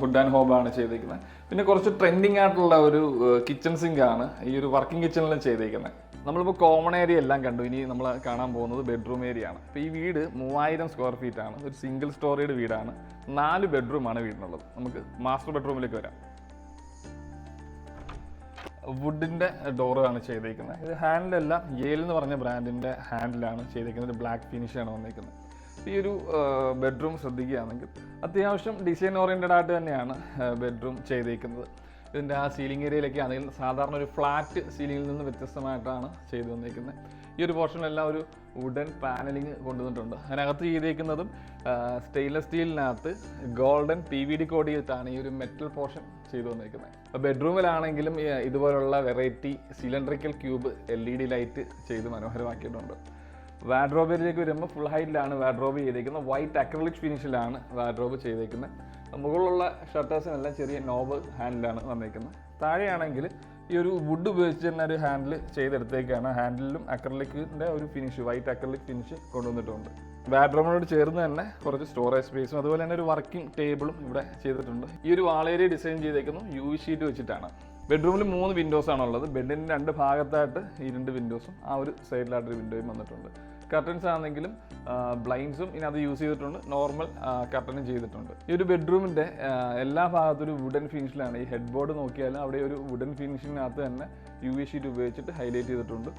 Speaker 1: ഹുഡ് ആൻഡ് ഹോബാണ് ചെയ്തേക്കുന്നത്. പിന്നെ കുറച്ച് ട്രെൻഡിങ് ആയിട്ടുള്ള ഒരു കിച്ചൺ സിങ്ക് ആണ് ഈ ഒരു വർക്കിംഗ് കിച്ചണിലും ചെയ്തേക്കുന്നത് നമ്മളിപ്പോൾ കോമൺ ഏരിയ എല്ലാം കണ്ടു. ഇനി നമ്മൾ കാണാൻ പോകുന്നത് ബെഡ്റൂം ഏരിയ ആണ്. അപ്പോൾ ഈ വീട് മൂവായിരം സ്ക്വയർ ഫീറ്റ് ആണ്. ഒരു സിംഗിൾ സ്റ്റോറിയുടെ വീടാണ്. നാല് ബെഡ്റൂമാണ് വീടിനുള്ളത്. നമുക്ക് മാസ്റ്റർ ബെഡ്റൂമിലേക്ക് വരാം. വുഡിന്റെ ഡോറാണ് ചെയ്തേക്കുന്നത് ഇത് ഹാൻഡിലെല്ലാം യേൽ എന്ന് പറഞ്ഞ ബ്രാൻഡിന്റെ ഹാൻഡിലാണ് ചെയ്തേക്കുന്നത് ബ്ലാക്ക് ഫിനിഷാണ് വന്നേക്കുന്നത് ഈ ഒരു ബെഡ്റൂം ശ്രദ്ധിക്കുകയാണെങ്കിൽ അത്യാവശ്യം ഡിസൈൻ ഓറിയന്റഡ് ആയിട്ട് തന്നെയാണ് ബെഡ്റൂം ചെയ്തേക്കുന്നത്. ഇതിന്റെ ആ സീലിംഗ് ഏരിയയിലൊക്കെ ആണെങ്കിൽ സാധാരണ ഒരു ഫ്ലാറ്റ് സീലിംഗിൽ നിന്ന് വ്യത്യസ്തമായിട്ടാണ് ചെയ്തു വന്നിരിക്കുന്നത് ഈ ഒരു പോർഷനിലെല്ലാം ഒരു വുഡൻ പാനലിങ് കൊണ്ടുവന്നിട്ടുണ്ട്. അതിനകത്ത് ചെയ്തേക്കുന്നതും stainless സ്റ്റീലിനകത്ത് golden P V D coat ചെയ്തിട്ടാണ് ഈ ഒരു മെറ്റൽ പോർഷൻ ചെയ്തു വന്നിരിക്കുന്നത് അപ്പോൾ ബെഡ്റൂമിലാണെങ്കിലും ഇതുപോലുള്ള variety cylindrical cube L E D light ചെയ്ത് മനോഹരമാക്കിയിട്ടുണ്ട്. വാഡ്രോബിലേക്ക് വരുമ്പോൾ ഫുൾ ഹൈറ്റിലാണ് വാഡ്രോബ് ചെയ്തേക്കുന്നത്. വൈറ്റ് അക്രലിക് ഫിനിഷിലാണ് വാഡ്രോബ് ചെയ്തേക്കുന്നത്. മുകളിലുള്ള ഷട്ടേഴ്സിനെല്ലാം ചെറിയ നോബ് ഹാൻഡിലാണ് വന്നേക്കുന്നത്. താഴെയാണെങ്കിൽ ഈ ഒരു വുഡ് ഉപയോഗിച്ച് തന്നെ ഒരു ഹാൻഡിൽ ചെയ്തെടുത്തേക്കാണ്. ഹാൻഡിലും അക്രലിക്കിന്റെ ഒരു ഫിനിഷ് വൈറ്റ് അക്രലിക് ഫിനിഷ് കൊണ്ടുവന്നിട്ടുണ്ട്. ബാഡ്റൂമിനോട് ചേർന്ന് തന്നെ കുറച്ച് സ്റ്റോറേജ് സ്പേസും അതുപോലെ തന്നെ ഒരു വർക്കിംഗ് ടേബിളും ഇവിടെ ചെയ്തിട്ടുണ്ട്. ഈ ഒരു വാളേരിയ ഡിസൈൻ ചെയ്തേക്കുന്നു യു ഷീറ്റ് വെച്ചിട്ടാണ്. ബെഡ്റൂമിൽ മൂന്ന് വിൻഡോസ് ആണുള്ളത്. ബെഡിന്റെ രണ്ട് ഭാഗത്തായിട്ട് ഈ രണ്ട് വിൻഡോസും ആ ഒരു സൈഡിലായിട്ടൊരു വിൻഡോയും വന്നിട്ടുണ്ട്. കർട്ടൻസ് ആണെങ്കിലും ബ്ലൈൻഡ്സും ഇതിനകത്ത് യൂസ് ചെയ്തിട്ടുണ്ട്. നോർമൽ കർട്ടനും ചെയ്തിട്ടുണ്ട്. ഈ ഒരു ബെഡ്റൂമിന്റെ എല്ലാ ഭാഗത്തും ഒരു വുഡൻ ഫിനിഷിലാണ് ഈ ഹെഡ് ബോർഡ് നോക്കിയാലും അവിടെ ഒരു വുഡൻ ഫിനിഷിനകത്ത് തന്നെ യു വി ഷീറ്റ് ഉപയോഗിച്ചിട്ട് ഹൈലൈറ്റ് ചെയ്തിട്ടുണ്ട്.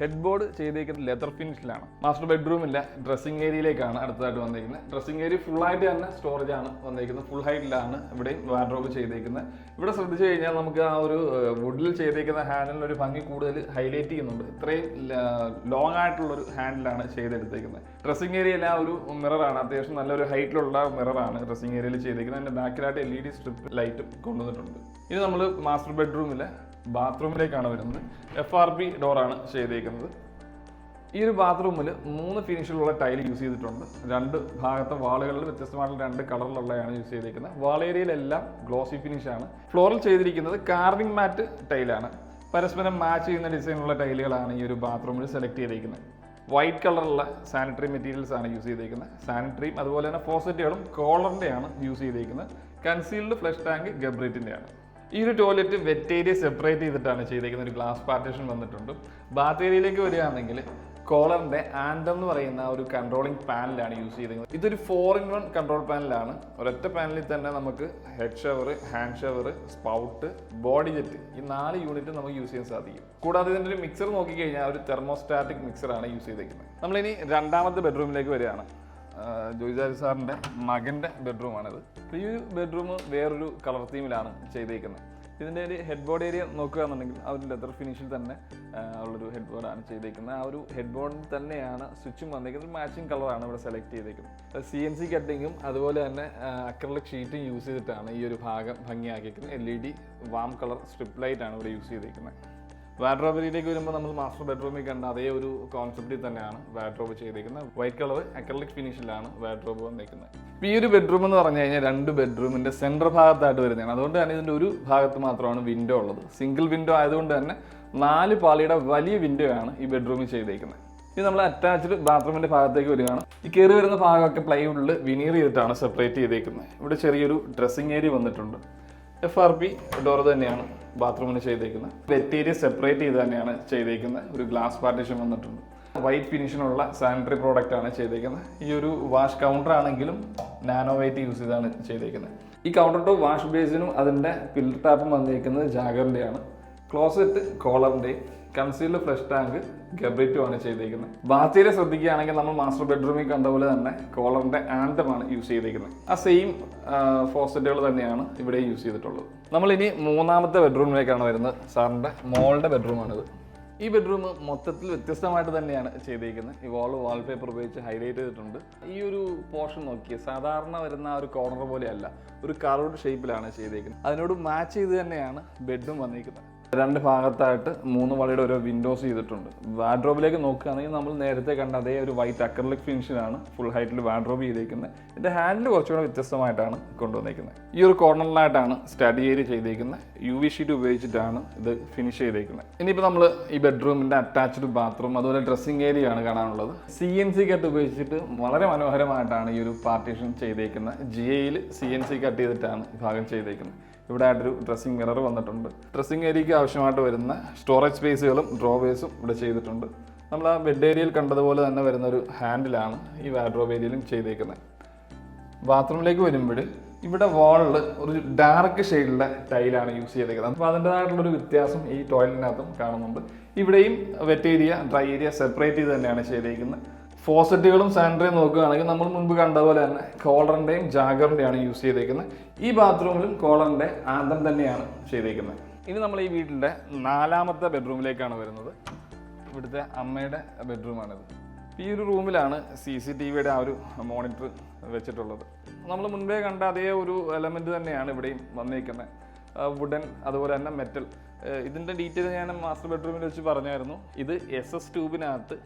Speaker 1: ഹെഡ് ബോർഡ് ചെയ്തേക്കുന്നത് ലെതർ ഫിനിഷിലാണ് മാസ്റ്റർ ബെഡ്റൂമില്ല ഡ്രസ്സിംഗ് ഏരിയയിലേക്കാണ് അടുത്തതായിട്ട് വന്നിരിക്കുന്നത് ഡ്രസ്സിംഗ് ഏരിയ ഫുൾ ആയിട്ട് തന്നെ സ്റ്റോറേജ് ആണ് വന്നിരിക്കുന്നത് ഫുൾ ഹൈറ്റിലാണ് ഇവിടെയും വാർഡ്രോബ് ചെയ്തേക്കുന്നത്. ഇവിടെ ശ്രദ്ധിച്ചു കഴിഞ്ഞാൽ നമുക്ക് ആ ഒരു വുഡിൽ ചെയ്തേക്കുന്ന ഹാൻഡിലിന് ഒരു ഭംഗി കൂടുതൽ ഹൈലൈറ്റ് ചെയ്യുന്നുണ്ട്. ഇത്രയും ലോങ് ആയിട്ടുള്ള ഒരു ഹാൻഡിലാണ് ചെയ്തെടുത്തേക്കുന്നത്. ഡ്രസ്സിംഗ് ഏരിയയിൽ ആ ഒരു മിററാണ് അത്യാവശ്യം നല്ലൊരു ഹൈറ്റിലുള്ള മിററാണ് ഡ്രസ്സിംഗ് ഏരിയയിൽ ചെയ്തേക്കുന്നത്. അതിന്റെ ബാക്കിലായിട്ട് എൽ ഇ ഡി സ്ട്രിപ്പ് ലൈറ്റും കൊണ്ടുവന്നിട്ടുണ്ട്. ഇനി നമ്മൾ മാസ്റ്റർ ബെഡ്റൂമിലെ ബാത്റൂമിലേക്കാണ് വരുന്നത്. എഫ് ആർ പി ഡോറാണ് ചെയ്തേക്കുന്നത്. ഈ ഒരു ബാത്റൂമിൽ മൂന്ന് ഫിനിഷിലുള്ള ടൈൽ യൂസ് ചെയ്തിട്ടുണ്ട്. രണ്ട് ഭാഗത്തെ വാളുകളിൽ വ്യത്യസ്തമായിട്ടുള്ള രണ്ട് കളറിലുള്ളതാണ് യൂസ് ചെയ്തിരിക്കുന്നത് വാൾ ഏരിയയിലെല്ലാം ഗ്ലോസി ഫിനിഷാണ് ഫ്ലോറിൽ ചെയ്തിരിക്കുന്നത് കാർവിംഗ് മാറ്റ് ടൈലാണ് പരസ്പരം മാച്ച് ചെയ്യുന്ന ഡിസൈനുള്ള ടൈലുകളാണ് ഈ ഒരു ബാത്റൂമിൽ സെലക്ട് ചെയ്തിരിക്കുന്നത് വൈറ്റ് കളറുള്ള സാനിറ്ററി മെറ്റീരിയൽസ് ആണ് യൂസ് ചെയ്തേക്കുന്നത്. സാനിറ്ററിയും അതുപോലെ തന്നെ ഫോസറ്റുകളും കോളറിന്റെയാണ് യൂസ് ചെയ്തേക്കുന്നത്. കൺസീൽഡ് ഫ്ലഷ് ടാങ്ക് ഗബ്രേറ്റിന്റെയാണ്. ഈ ഒരു ടോയ്ലറ്റ് വെറ്റ് ഏരിയ സെപ്പറേറ്റ് ചെയ്തിട്ടാണ് ചെയ്തിരിക്കുന്നത് ഒരു ഗ്ലാസ് പാർട്ടീഷൻ വന്നിട്ടുണ്ട്. ബാത്ത് ഏരിയയിലേക്ക് വരികയാണെങ്കിൽ കോളറിന്റെ ആൻഡം എന്ന് പറയുന്ന ഒരു കൺട്രോളിംഗ് പാനലാണ് യൂസ് ചെയ്തിരിക്കുന്നത്. ഇതൊരു ഫോർ ഇൻ വൺ കൺട്രോൾ പാനലാണ് ഒരൊറ്റ പാനലിൽ തന്നെ നമുക്ക് head shower hand shower spout body jet ഈ നാല് യൂണിറ്റ് നമുക്ക് യൂസ് ചെയ്യാൻ സാധിക്കും. കൂടാതെ ഇതിന്റെ ഒരു മിക്സർ നോക്കിക്കഴിഞ്ഞാൽ ഒരു തെർമോസ്റ്റാറ്റിക് മിക്സറാണ് യൂസ് ചെയ്തിരിക്കുന്നത് നമ്മളിനി രണ്ടാമത്തെ ബെഡ്റൂമിലേക്ക് വരികയാണ്. ജോയിജാരി സാറിന്റെ മകന്റെ ബെഡ്റൂമാണിത്. അപ്പോൾ ഈ ബെഡ്റൂം വേറൊരു കളർ തീമിലാണ് ചെയ്തേക്കുന്നത്. ഇതിന്റെ ഒരു ഹെഡ് ബോർഡ് ഏരിയ നോക്കുകയാണെന്നുണ്ടെങ്കിൽ ആ ഒരു ലെതർ ഫിനിഷിൽ തന്നെ ഉള്ളൊരു ഹെഡ് ബോർഡാണ് ചെയ്തേക്കുന്നത്. ആ ഒരു ഹെഡ് ബോർഡിൽ തന്നെയാണ് സ്വിച്ചും വന്നേക്കുന്നത്. മാച്ചിങ് കളറാണ് ഇവിടെ സെലക്ട് ചെയ്തേക്കുന്നത്. സി എൻ സി കട്ടിങ്ങും അതുപോലെ തന്നെ അക്രലിക് ഷീറ്റും യൂസ് ചെയ്തിട്ടാണ് ഈ ഒരു ഭാഗം ഭംഗിയാക്കിയിരിക്കുന്നത് L E D warm colour strip ലൈറ്റാണ് ഇവിടെ യൂസ് ചെയ്തേക്കുന്നത്. വാഡ്രോബിലേക്ക് വരുമ്പോൾ നമ്മൾ മാസ്റ്റർ ബെഡ്റൂമിൽ കണ്ട അതേ ഒരു കോൺസെപ്റ്റിൽ തന്നെയാണ് വാഡ്രോബ് ചെയ്തിരിക്കുന്നത് വൈറ്റ് കളർ അക്രലിക് ഫിനിഷിലാണ് വാഡ്രോബ് വന്നേക്കുന്നത്. ഇപ്പോൾ ഈ ഒരു ബെഡ്റൂം എന്ന് പറഞ്ഞു കഴിഞ്ഞാൽ രണ്ട് ബെഡ്റൂമിന്റെ സെന്റർ ഭാഗത്തായിട്ട് വരുന്നതാണ്. അതുകൊണ്ട് തന്നെ ഇതിന്റെ ഒരു ഭാഗത്ത് മാത്രമാണ് വിൻഡോ ഉള്ളത്. സിംഗിൾ വിൻഡോ ആയതുകൊണ്ട് തന്നെ നാല് പാളിയുടെ വലിയ വിൻഡോ ആണ് ഈ ബെഡ്റൂമിൽ ചെയ്തേക്കുന്നത്. ഇത് നമ്മൾ അറ്റാച്ച്ഡ് ബാത്റൂമിന്റെ ഭാഗത്തേക്ക് വരികയാണ്. ഈ കയറി വരുന്ന ഭാഗമൊക്കെ പ്ലൈവുഡിൽ വിനീർ ചെയ്തിട്ടാണ് സെപ്പറേറ്റ് ചെയ്തേക്കുന്നത്. ഇവിടെ ചെറിയൊരു ഡ്രസ്സിങ് ഏരിയ വന്നിട്ടുണ്ട്. എഫ് ആർ പി ഡോർ തന്നെയാണ് ബാത്റൂമിന് ചെയ്തേക്കുന്നത് വെറ്റ് സെപ്പറേറ്റ് ചെയ്ത് തന്നെയാണ് ചെയ്തേക്കുന്നത് ഒരു ഗ്ലാസ് പാർട്ടീഷൻ വന്നിട്ടുണ്ട്. വൈറ്റ് ഫിനിഷിനുള്ള സാനിറ്ററി പ്രോഡക്റ്റ് ആണ് ചെയ്തേക്കുന്നത് ഈ ഒരു വാഷ് കൗണ്ടർ ആണെങ്കിലും നാനോ വൈറ്റ് യൂസ് ചെയ്താണ് ചെയ്തേക്കുന്നത് ഈ കൗണ്ടർ ടോപ്പ് വാഷ് ബേസിനും അതിന്റെ ഫിൽറ്റർ ടാപ്പും വന്നിരിക്കുന്നത് ജാഗറിന്റെയാണ് ക്ലോസറ്റ് കോളറിന്റെയും കൺസീൽഡ് ഫ്ലഷ് ടാങ്ക് ഗബ്രിറ്റും ആണ് ചെയ്തിരിക്കുന്നത് ബാത്തിയിൽ ശ്രദ്ധിക്കുകയാണെങ്കിൽ നമ്മൾ മാസ്റ്റർ ബെഡ്റൂമിൽ കണ്ട പോലെ തന്നെ കോളറിന്റെ ആൻഡമാണ് യൂസ് ചെയ്തിരിക്കുന്നത് ആ സെയിം ഫോസറ്റുകൾ തന്നെയാണ് ഇവിടെ യൂസ് ചെയ്തിട്ടുള്ളത്. നമ്മളിനി മൂന്നാമത്തെ ബെഡ്റൂമിലേക്കാണ് വരുന്നത്. സാറിന്റെ മോളുടെ ബെഡ്റൂമാണിത്. ഈ ബെഡ്റൂം മൊത്തത്തിൽ വ്യത്യസ്തമായിട്ട് തന്നെയാണ് ചെയ്തിരിക്കുന്നത് ഈ വാൾ വാൾപേപ്പർ ഉപയോഗിച്ച് ഹൈലൈറ്റ് ചെയ്തിട്ടുണ്ട്. ഈ ഒരു പോർഷൻ നോക്കിയ സാധാരണ വരുന്ന ഒരു കോർണർ പോലെയല്ല ഒരു കർവ്ഡ് ഷേപ്പിലാണ് ചെയ്തിരിക്കുന്നത് അതിനോട് മാച്ച് ചെയ്ത് തന്നെയാണ് ബെഡും വന്നിരിക്കുന്നത്. രണ്ട് ഭാഗത്തായിട്ട് മൂന്ന് വളയുടെ ഓരോ വിൻഡോസ് ചെയ്തിട്ടുണ്ട്. വാഡ്രോബിലേക്ക് നോക്കുകയാണെങ്കിൽ നമ്മൾ നേരത്തെ കണ്ട അതേ ഒരു വൈറ്റ് അക്രലിക് ഫിനിഷിലാണ് ഫുൾ ഹൈറ്റിൽ വാഡ്രോബ് ചെയ്തേക്കുന്നത്. ഇതിന്റെ ഹാൻഡിൽ കുറച്ചുകൂടെ വ്യത്യസ്തമായിട്ടാണ് കൊണ്ടുവന്നേക്കുന്നത്. ഈ ഒരു കോർണറിലായിട്ടാണ് സ്റ്റഡി ഏരിയ ചെയ്തേക്കുന്നത്. യു വി ഷീറ്റ് ഉപയോഗിച്ചിട്ടാണ് ഇത് ഫിനിഷ് ചെയ്തേക്കുന്നത്. ഇനിയിപ്പോൾ നമ്മൾ ഈ ബെഡ്റൂമിന്റെ അറ്റാച്ച്ഡ് ബാത്റൂം അതുപോലെ ഡ്രസ്സിംഗ് ഏരിയ ആണ് കാണാനുള്ളത്. സി എൻ സി കട്ട് ഉപയോഗിച്ചിട്ട് വളരെ മനോഹരമായിട്ടാണ് ഈ ഒരു പാർട്ടീഷൻ ചെയ്തേക്കുന്നത്. ജി എയിൽ സി എൻ സി കട്ട് ചെയ്തിട്ടാണ് ഭാഗം ചെയ്തേക്കുന്നത്. ഇവിടെ ആയിട്ടൊരു ഡ്രസ്സിംഗ് മിറർ വന്നിട്ടുണ്ട്. ഡ്രസ്സിംഗ് ഏരിയയ്ക്ക് ആവശ്യമായിട്ട് വരുന്ന സ്റ്റോറേജ് സ്പേസുകളും ഡ്രോവേഴ്സും ഇവിടെ ചെയ്തിട്ടുണ്ട്. നമ്മൾ ആ ബെഡ് ഏരിയയിൽ കണ്ടതുപോലെ തന്നെ വരുന്ന ഒരു ഹാൻഡിലാണ് ഈ വാഡ്രോബ് ഏരിയയിലും ചെയ്തേക്കുന്നത്. ബാത്റൂമിലേക്ക് വരുമ്പോൾ ഇവിടെ വാളിൽ ഒരു ഡാർക്ക് ഷെയ്ഡിലെ ടൈലാണ് യൂസ് ചെയ്തേക്കുന്നത്. അപ്പോൾ അതിന്റെതായിട്ടുള്ളൊരു വ്യത്യാസം ഈ ടോയ്ലറ്റിനകത്തും കാണുന്നുണ്ട്. ഇവിടെയും wet area dry area separate ചെയ്ത് തന്നെയാണ് ചെയ്തേക്കുന്നത്. ഫോസറ്റുകളും സാനിറ്ററിയും നോക്കുകയാണെങ്കിൽ നമ്മൾ മുൻപ് കണ്ടതുപോലെ പോലെ തന്നെ കോളറിന്റെയും ജാഗറിന്റെയാണ് യൂസ് ചെയ്തേക്കുന്നത്. ഈ ബാത്റൂമിലും കോളറിന്റെ ആന്തം തന്നെയാണ് ചെയ്തേക്കുന്നത്. ഇനി നമ്മൾ ഈ വീട്ടിന്റെ നാലാമത്തെ ബെഡ്റൂമിലേക്കാണ് വരുന്നത്. ഇവിടുത്തെ അമ്മയുടെ ബെഡ്റൂമാണിത്. ഈ ഒരു റൂമിലാണ് സി സി ടി വിയുടെ ആ ഒരു മോണിറ്റർ വെച്ചിട്ടുള്ളത്. നമ്മൾ മുൻപേ കണ്ട അതേ ഒരു എലമെന്റ് തന്നെയാണ് ഇവിടെയും വന്നിരിക്കുന്നത് വുഡൻ അതുപോലെ തന്നെ മെറ്റൽ. ഇതിന്റെ ഡീറ്റെയിൽ ഞാൻ മാസ്റ്റർ ബെഡ്റൂമിൽ വെച്ച് പറഞ്ഞായിരുന്നു. ഇത് S S ട്യൂബിനകത്ത്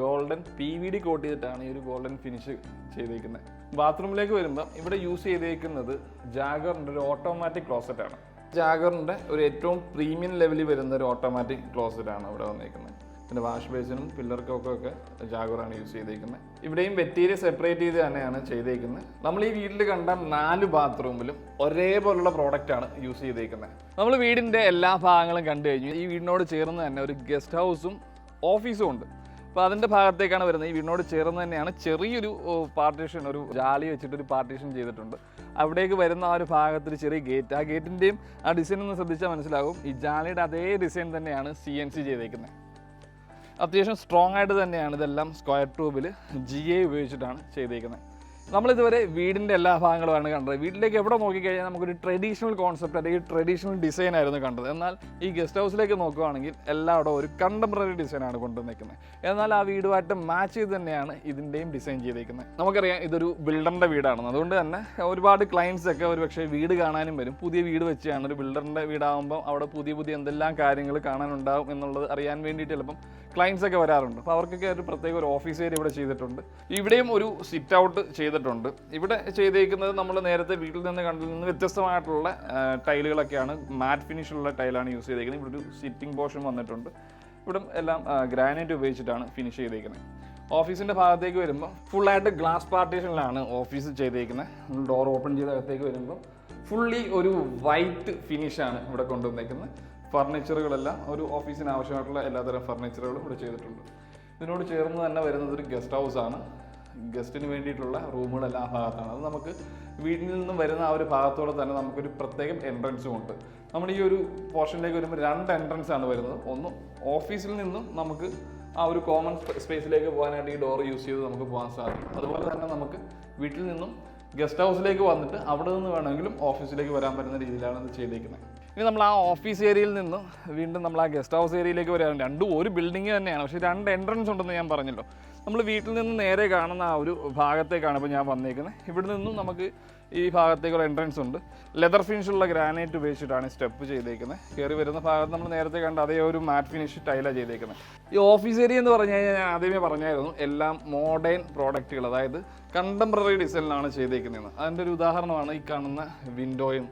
Speaker 1: golden P V D coat ചെയ്തിട്ടാണ് ഈ ഒരു ഗോൾഡൻ ഫിനിഷ് ചെയ്തേക്കുന്നത്. ബാത്റൂമിലേക്ക് വരുമ്പോൾ ഇവിടെ യൂസ് ചെയ്തേക്കുന്നത് ജാഗറിന്റെ ഒരു ഓട്ടോമാറ്റിക് ക്ലോസറ്റ് ആണ്. ജാഗറിന്റെ ഒരു ഏറ്റവും പ്രീമിയം ലെവലിൽ വരുന്ന ഒരു ഓട്ടോമാറ്റിക് ക്ലോസറ്റ് ആണ് ഇവിടെ വന്നിരിക്കുന്നത് പിന്നെ വാഷ് ബേസിനും പില്ലർ ഒക്കെ ജാഗറാണ് യൂസ് ചെയ്തേക്കുന്നത്. ഇവിടെയും വെറ്റീരിയ സെപ്പറേറ്റ് ചെയ്ത് തന്നെയാണ് ചെയ്തേക്കുന്നത്. നമ്മൾ ഈ വീട്ടിൽ കണ്ട നാല് ബാത്റൂമിലും ഒരേപോലുള്ള പ്രോഡക്റ്റ് ആണ് യൂസ് ചെയ്തേക്കുന്നത്. നമ്മൾ വീടിന്റെ എല്ലാ ഭാഗങ്ങളും കണ്ടു കഴിഞ്ഞു. ഈ വീടിനോട് ചേർന്ന് തന്നെ ഒരു ഗസ്റ്റ് ഹൗസും ഓഫീസും ഉണ്ട്. അപ്പോൾ അതിന്റെ ഭാഗത്തേക്കാണ് വരുന്നത്. ഈ വീടിനോട് ചേർന്ന് തന്നെയാണ് ചെറിയൊരു പാർട്ടീഷൻ ഒരു ജാലി വെച്ചിട്ട് ഒരു പാർട്ടീഷൻ ചെയ്തിട്ടുണ്ട്. അവിടേക്ക് വരുന്ന ആ ഒരു ഭാഗത്തിൽ ചെറിയ ഗേറ്റ്. ആ ഗേറ്റിന്റെയും ആ ഡിസൈൻ ഒന്ന് ശ്രദ്ധിച്ചാൽ മനസ്സിലാകും. ഈ ജാലിയുടെ അതേ ഡിസൈൻ തന്നെയാണ് സി എൻ സി ചെയ്തേക്കുന്നത്. അത്യാവശ്യം സ്ട്രോങ് ആയിട്ട് തന്നെയാണ് ഇതെല്ലാം സ്ക്വയർ ട്യൂബിൽ ജി എ ഉപയോഗിച്ചിട്ടാണ് ചെയ്തേക്കുന്നത്. നമ്മളിതുവരെ വീടിന്റെ എല്ലാ ഭാഗങ്ങളുമാണ് കണ്ടത്. വീട്ടിലേക്ക് എവിടെ നോക്കിക്കഴിഞ്ഞാൽ നമുക്കൊരു ട്രഡീഷണൽ കോൺസെപ്റ്റ് അല്ലെങ്കിൽ ട്രഡീഷണൽ ഡിസൈൻ ആയിരുന്നു കണ്ടത്. എന്നാൽ ഈ ഗസ്റ്റ് ഹൗസിലേക്ക് നോക്കുകയാണെങ്കിൽ എല്ലായിടവും ഒരു കണ്ടംപററി ഡിസൈനാണ് കൊണ്ടുവന്നിരിക്കുന്നത് എന്നാൽ ആ വീടുമായിട്ട് മാച്ച് ചെയ്ത് തന്നെയാണ് ഇതിന്റെയും ഡിസൈൻ ചെയ്തിരിക്കുന്നത് നമുക്കറിയാം ഇതൊരു ബിൽഡറിന്റെ വീടാണ്. അതുകൊണ്ട് തന്നെ ഒരുപാട് ക്ലയൻസ് ഒക്കെ ഒരു പക്ഷേ വീട് കാണാനും വരും. പുതിയ വീട് വെച്ചാണ് ഒരു ബിൽഡറിന്റെ വീടാകുമ്പോൾ അവിടെ പുതിയ പുതിയ എന്തെല്ലാം കാര്യങ്ങൾ കാണാനുണ്ടാവും എന്നുള്ളത് അറിയാൻ വേണ്ടിയിട്ട് ചിലപ്പം ക്ലയൻസ് ഒക്കെ വരാറുണ്ട്. അപ്പോൾ അവർക്കൊക്കെ ഒരു പ്രത്യേക ഒരു ഓഫീസ് ഏരിയ ഇവിടെ ചെയ്തിട്ടുണ്ട്. ഇവിടെയും ഒരു സിറ്റ് ഔട്ട് ചെയ്തിട്ടുണ്ട്. ഇവിടെ ചെയ്തേക്കുന്നത് നമ്മൾ നേരത്തെ വീട്ടിൽ നിന്ന് കണ്ടിൽ നിന്ന് വ്യത്യസ്തമായിട്ടുള്ള ടൈലുകളൊക്കെയാണ്. മാറ്റ് ഫിനിഷുള്ള ടൈലാണ് യൂസ് ചെയ്തേക്കുന്നത്. ഇവിടെ ഒരു സിറ്റിംഗ് പോർഷൻ വന്നിട്ടുണ്ട്. ഇവിടെ എല്ലാം ഗ്രാനൈറ്റ് ഉപയോഗിച്ചിട്ടാണ് ഫിനിഷ് ചെയ്തേക്കുന്നത്. ഓഫീസിന്റെ ഭാഗത്തേക്ക് വരുമ്പോൾ ഫുള്ളായിട്ട് ഗ്ലാസ് പാർട്ടീഷനിലാണ് ഓഫീസ് ചെയ്തേക്കുന്നത്. ഡോർ ഓപ്പൺ ചെയ്ത അകത്തേക്ക് വരുമ്പോൾ ഫുള്ളി ഒരു വൈറ്റ് ഫിനിഷാണ് ഇവിടെ കൊണ്ടുവന്നേക്കുന്നത്. ഫർണിച്ചറുകളെല്ലാം ഒരു ഓഫീസിന് ആവശ്യമായിട്ടുള്ള എല്ലാതരം ഫർണിച്ചറുകളും ഇവിടെ ചെയ്തിട്ടുണ്ട്. ഇതിനോട് ചേർന്ന് തന്നെ വരുന്നത് ഒരു ഗസ്റ്റ് ഹൗസ് ആണ്. ഗസ്റ്റിന് വേണ്ടിയിട്ടുള്ള റൂമുകളെല്ലാം ആ ഭാഗത്താണ്. അത് നമുക്ക് വീട്ടിൽ നിന്നും വരുന്ന ആ ഒരു ഭാഗത്തോടെ തന്നെ നമുക്കൊരു പ്രത്യേകം എൻട്രൻസും ഉണ്ട്. നമ്മൾ ഈ ഒരു പോർഷനിലേക്ക് വരുമ്പോൾ രണ്ട് എൻട്രൻസ് ആണ് വരുന്നത്. ഒന്ന് ഓഫീസിൽ നിന്നും നമുക്ക് ആ ഒരു കോമൺ സ്പേസിലേക്ക് പോകാനായിട്ട് ഈ ഡോർ യൂസ് ചെയ്ത് നമുക്ക് പോകാൻ സാധിക്കും. അതുപോലെ തന്നെ നമുക്ക് വീട്ടിൽ നിന്നും ഗസ്റ്റ് ഹൗസിലേക്ക് വന്നിട്ട് അവിടെ നിന്ന് വേണമെങ്കിലും ഓഫീസിലേക്ക് വരാൻ പറ്റുന്ന രീതിയിലാണ് ഇത് ചെയ്തേക്കുന്നത്. ഇനി നമ്മൾ ആ ഓഫീസ് ഏരിയയിൽ നിന്ന് വീണ്ടും നമ്മൾ ആ ഗസ്റ്റ് ഹൗസ് ഏരിയയിലേക്ക് വരാറുണ്ട്. രണ്ടും ഒരു ബിൽഡിംഗ് തന്നെയാണ്. പക്ഷേ രണ്ട് എൻട്രൻസ് ഉണ്ടെന്ന് ഞാൻ പറഞ്ഞല്ലോ. നമ്മൾ വീട്ടിൽ നിന്ന് നേരെ കാണുന്ന ആ ഒരു ഭാഗത്തേക്കാണ് ഇപ്പോൾ ഞാൻ വന്നേക്കുന്നത്. ഇവിടെ നിന്നും നമുക്ക് ഈ ഭാഗത്തേക്കുള്ള എൻട്രൻസ് ഉണ്ട്. ലെതർ ഫിനിഷുള്ള ഗ്രാനൈറ്റ് ഉപയോഗിച്ചിട്ടാണ് സ്റ്റെപ്പ് ചെയ്തേക്കുന്നത്. കയറി വരുന്ന ഭാഗത്ത് നമ്മൾ നേരത്തെ കണ്ട അതേ ഒരു മാറ്റ് ഫിനിഷ് ടൈലാണ് ചെയ്തേക്കുന്നത്. ഈ ഓഫീസ് ഏരിയ എന്ന് പറഞ്ഞു കഴിഞ്ഞാൽ ഞാൻ ആദ്യമേ പറഞ്ഞായിരുന്നു എല്ലാം മോഡേൺ പ്രോഡക്റ്റുകൾ അതായത് കണ്ടംപററി ഡിസൈനിലാണ് ചെയ്തേക്കുന്നത്. അതിന്റെ ഒരു ഉദാഹരണമാണ് ഈ കാണുന്ന വിൻഡോയും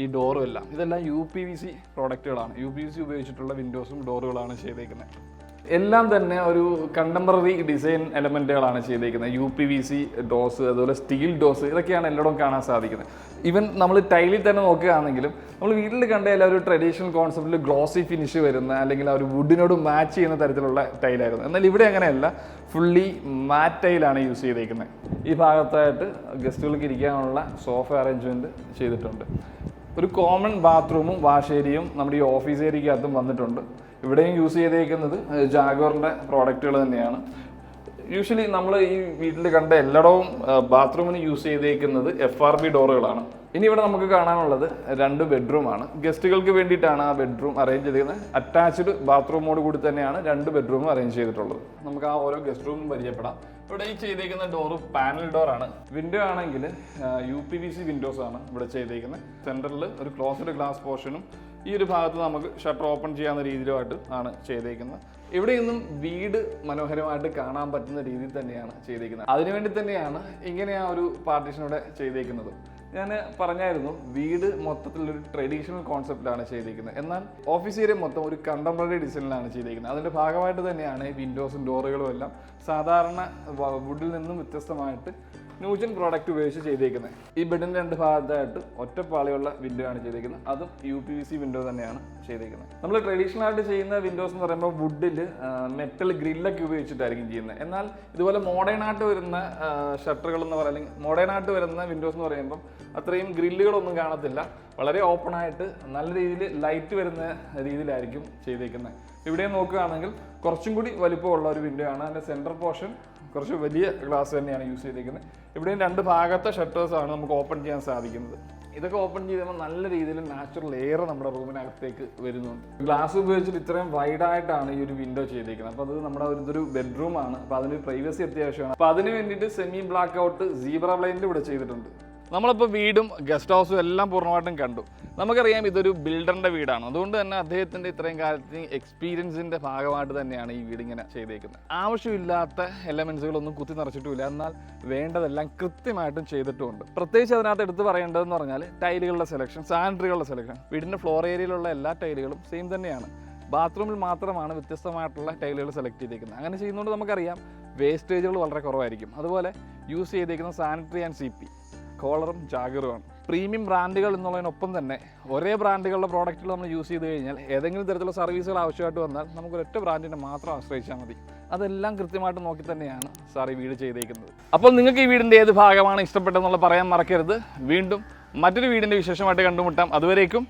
Speaker 1: ഈ ഡോറും എല്ലാം. ഇതെല്ലാം യു പി വി സി പ്രോഡക്റ്റുകളാണ് യു പി വി സി ഉപയോഗിച്ചിട്ടുള്ള വിൻഡോസും ഡോറുകളാണ് ചെയ്തേക്കുന്നത് എല്ലാം തന്നെ ഒരു കണ്ടംപററി ഡിസൈൻ എലമെന്റുകളാണ് ചെയ്തേക്കുന്നത് U P V C doors അതുപോലെ സ്റ്റീൽ ഡോസ് ഇതൊക്കെയാണ് എല്ലായിടവും കാണാൻ സാധിക്കുന്നത് ഈവൻ നമ്മൾ ടൈലിൽ തന്നെ നോക്കുകയാണെങ്കിലും നമ്മൾ വീട്ടിൽ കണ്ട എല്ലാ ഒരു ട്രഡീഷണൽ കോൺസെപ്റ്റിൽ ഗ്ലോസി ഫിനിഷ് വരുന്ന അല്ലെങ്കിൽ ആ ഒരു വുഡിനോട് മാച്ച് ചെയ്യുന്ന തരത്തിലുള്ള ടൈലായിരുന്നു എന്നാൽ ഇവിടെ അങ്ങനെയല്ല. ഫുള്ളി മാറ്റ് ടൈലാണ് യൂസ് ചെയ്തേക്കുന്നത് ഈ ഭാഗത്തായിട്ട് ഗസ്റ്റുകൾക്ക് ഇരിക്കാനുള്ള സോഫ അറേഞ്ച്മെന്റ് ചെയ്തിട്ടുണ്ട്. ഒരു കോമൺ ബാത്റൂമും വാഷ് ഏരിയയും നമ്മുടെ ഈ ഓഫീസ് ഏരിയക്കകത്തും വന്നിട്ടുണ്ട്. ഇവിടെയും യൂസ് ചെയ്തേക്കുന്നത് ജാഗോറിന്റെ പ്രോഡക്റ്റുകൾ തന്നെയാണ്. യൂഷ്വലി നമ്മൾ ഈ വീട്ടിൽ കണ്ട എല്ലായിടവും ബാത്റൂമിന് യൂസ് ചെയ്തേക്കുന്നത് എഫ് ആർ ബി ഡോറുകളാണ് ഇനി ഇവിടെ നമുക്ക് കാണാനുള്ളത് രണ്ട് ബെഡ്റൂമാണ് ഗസ്റ്റുകൾക്ക് വേണ്ടിയിട്ടാണ് ആ ബെഡ്റൂം അറേഞ്ച് ചെയ്തിരിക്കുന്നത് അറ്റാച്ച്ഡ് ബാത്റൂമോട് കൂടി തന്നെയാണ് രണ്ട് ബെഡ്റൂമും അറേഞ്ച് ചെയ്തിട്ടുള്ളത്. നമുക്ക് ആ ഓരോ ഗസ്റ്റ് റൂമും പരിചയപ്പെടാം. ഇവിടെ ഈ ചെയ്തേക്കുന്ന ഡോറ് പാനൽ ഡോർ ആണ്. വിൻഡോ ആണെങ്കിൽ U P V C windows ആണ് ഇവിടെ ചെയ്തേക്കുന്നത് സെന്ററിൽ ഒരു ക്ലോസ്ഡ് ഗ്ലാസ് പോർഷനും ഈ ഒരു ഭാഗത്ത് നമുക്ക് ഷട്ടർ ഓപ്പൺ ചെയ്യാവുന്ന രീതിയിലുമായിട്ട് ആണ് ചെയ്തേക്കുന്നത് ഇവിടെ നിന്നും വീട് മനോഹരമായിട്ട് കാണാൻ പറ്റുന്ന രീതിയിൽ തന്നെയാണ് ചെയ്തേക്കുന്നത് അതിനുവേണ്ടി തന്നെയാണ് ഇങ്ങനെ ആ ഒരു പാർട്ടീഷൻ ഇവിടെ ചെയ്തേക്കുന്നത്. ഞാൻ പറഞ്ഞായിരുന്നു വീട് മൊത്തത്തിൽ ഒരു ട്രഡീഷണൽ കോൺസെപ്റ്റിലാണ് ചെയ്തിരിക്കുന്നത്. എന്നാൽ ഓഫീസ് ഏരിയ മൊത്തം ഒരു കണ്ടംപററി ഡിസൈനിലാണ് ചെയ്തിരിക്കുന്നത്. അതിന്റെ ഭാഗമായിട്ട് തന്നെയാണ് വിൻഡോസും ഡോറുകളും എല്ലാം സാധാരണ വുഡിൽ നിന്നും വ്യത്യസ്തമായിട്ട് ന്യൂജൻ പ്രോഡക്റ്റ് ഉപയോഗിച്ച് ചെയ്തേക്കുന്നത് ഈ ബെഡിന്റെ രണ്ട് ഭാഗത്തായിട്ട് ഒറ്റപ്പാളിയുള്ള വിൻഡോ ആണ് ചെയ്തേക്കുന്നത് അതും U P V C window തന്നെയാണ് ചെയ്തേക്കുന്നത് നമ്മൾ ട്രഡീഷണൽ ആയിട്ട് ചെയ്യുന്ന വിൻഡോസ് എന്ന് പറയുമ്പോൾ വുഡിൽ മെറ്റൽ ഗ്രില്ലൊക്കെ ഉപയോഗിച്ചിട്ടായിരിക്കും ചെയ്യുന്നത് എന്നാൽ ഇതുപോലെ മോഡേൺ ആയിട്ട് വരുന്ന ഷട്ടറുകൾ എന്ന് പറയുന്നത് മോഡേൺ ആയിട്ട് വരുന്ന വിൻഡോസ് എന്ന് പറയുമ്പം അത്രയും ഗ്രില്ലുകളൊന്നും കാണത്തില്ല. വളരെ ഓപ്പൺ ആയിട്ട് നല്ല രീതിയിൽ ലൈറ്റ് വരുന്ന രീതിയിലായിരിക്കും ചെയ്തേക്കുന്നത് ഇവിടെ നോക്കുകയാണെങ്കിൽ കുറച്ചും കൂടി വലിപ്പമുള്ള ഒരു വിൻഡോ ആണ്. അതിന്റെ സെന്റർ പോർഷൻ കുറച്ച് വലിയ ഗ്ലാസ് തന്നെയാണ് യൂസ് ചെയ്തിരിക്കുന്നത് ഇവിടെയും രണ്ട് ഭാഗത്തെ ഷട്ടേഴ്സാണ് നമുക്ക് ഓപ്പൺ ചെയ്യാൻ സാധിക്കുന്നത്. ഇതൊക്കെ ഓപ്പൺ ചെയ്യുമ്പോൾ നല്ല രീതിയിൽ നാച്ചുറൽ എയർ നമ്മുടെ റൂമിനകത്തേക്ക് വരുന്നുണ്ട്. ഗ്ലാസ് ഉപയോഗിച്ചിട്ട് ഇത്രയും വൈഡ് ആയിട്ടാണ് ഈ ഒരു വിൻഡോ ചെയ്തിരിക്കുന്നത് അപ്പോൾ അത് നമ്മുടെ ഒരു ഇതൊരു ബെഡ്റൂം ആണ്. അപ്പോൾ അതിന് പ്രൈവസി അത്യാവശ്യമാണ്. അപ്പോൾ അതിന് വേണ്ടിയിട്ട് semi black out zebra blind ഇവിടെ ചെയ്തിട്ടുണ്ട്. നമ്മളിപ്പോൾ വീടും ഗസ്റ്റ് ഹൗസും എല്ലാം പൂർണമായിട്ടും കണ്ടു. നമുക്കറിയാം ഇതൊരു ബിൽഡറിന്റെ വീടാണ്. അതുകൊണ്ട് തന്നെ അദ്ദേഹത്തിന്റെ ഇത്രയും കാലത്ത് എക്സ്പീരിയൻസിന്റെ ഭാഗമായിട്ട് തന്നെയാണ് ഈ വീട് ഇങ്ങനെ ചെയ്തേക്കുന്നത്. ആവശ്യമില്ലാത്ത എലമെൻസുകളൊന്നും കുത്തി നിറച്ചിട്ടുമില്ല. എന്നാൽ വേണ്ടതെല്ലാം കൃത്യമായിട്ടും ചെയ്തിട്ടുമുണ്ട്. പ്രത്യേകിച്ച് അതിനകത്ത് എടുത്ത് പറയേണ്ടതെന്ന് പറഞ്ഞാൽ ടൈലുകളുടെ സെലക്ഷൻ സാനിറ്ററികളുടെ സെലക്ഷൻ വീടിന്റെ ഫ്ലോർ ഏരിയയിലുള്ള എല്ലാ ടൈലുകളും സെയിം തന്നെയാണ്. ബാത്റൂമിൽ മാത്രമാണ് വ്യത്യസ്തമായിട്ടുള്ള ടൈലുകൾ സെലക്ട് ചെയ്തേക്കുന്നത്. അങ്ങനെ ചെയ്യുന്നതുകൊണ്ട് നമുക്കറിയാം വേസ്റ്റേജുകൾ വളരെ കുറവായിരിക്കും. അതുപോലെ യൂസ് ചെയ്തേക്കുന്ന സാനിറ്ററി ആൻഡ് സി പി കോളറും ജാഗറുമാണ് പ്രീമിയം ബ്രാൻഡുകൾ എന്നുള്ളതിനൊപ്പം തന്നെ ഒരേ ബ്രാൻഡുകളുടെ പ്രോഡക്റ്റുകൾ നമ്മൾ യൂസ് ചെയ്ത് കഴിഞ്ഞാൽ ഏതെങ്കിലും തരത്തിലുള്ള സർവീസുകൾ ആവശ്യമായിട്ട് വന്നാൽ നമുക്ക് ഒരൊറ്റ ബ്രാൻഡിനെ മാത്രം ആശ്രയിച്ചാൽ മതി. അതെല്ലാം കൃത്യമായിട്ട് നോക്കി തന്നെയാണ് സാർ ഈ വീട് ചെയ്തേക്കുന്നത്. അപ്പോൾ നിങ്ങൾക്ക് ഈ വീടിന്റെ ഏത് ഭാഗമാണ് ഇഷ്ടപ്പെട്ടതെന്നുള്ള പറയാൻ മറക്കരുത്. വീണ്ടും മറ്റൊരു വീടിന്റെ വിശേഷമായിട്ട് കണ്ടുമുട്ടാം. അതുവരേക്കും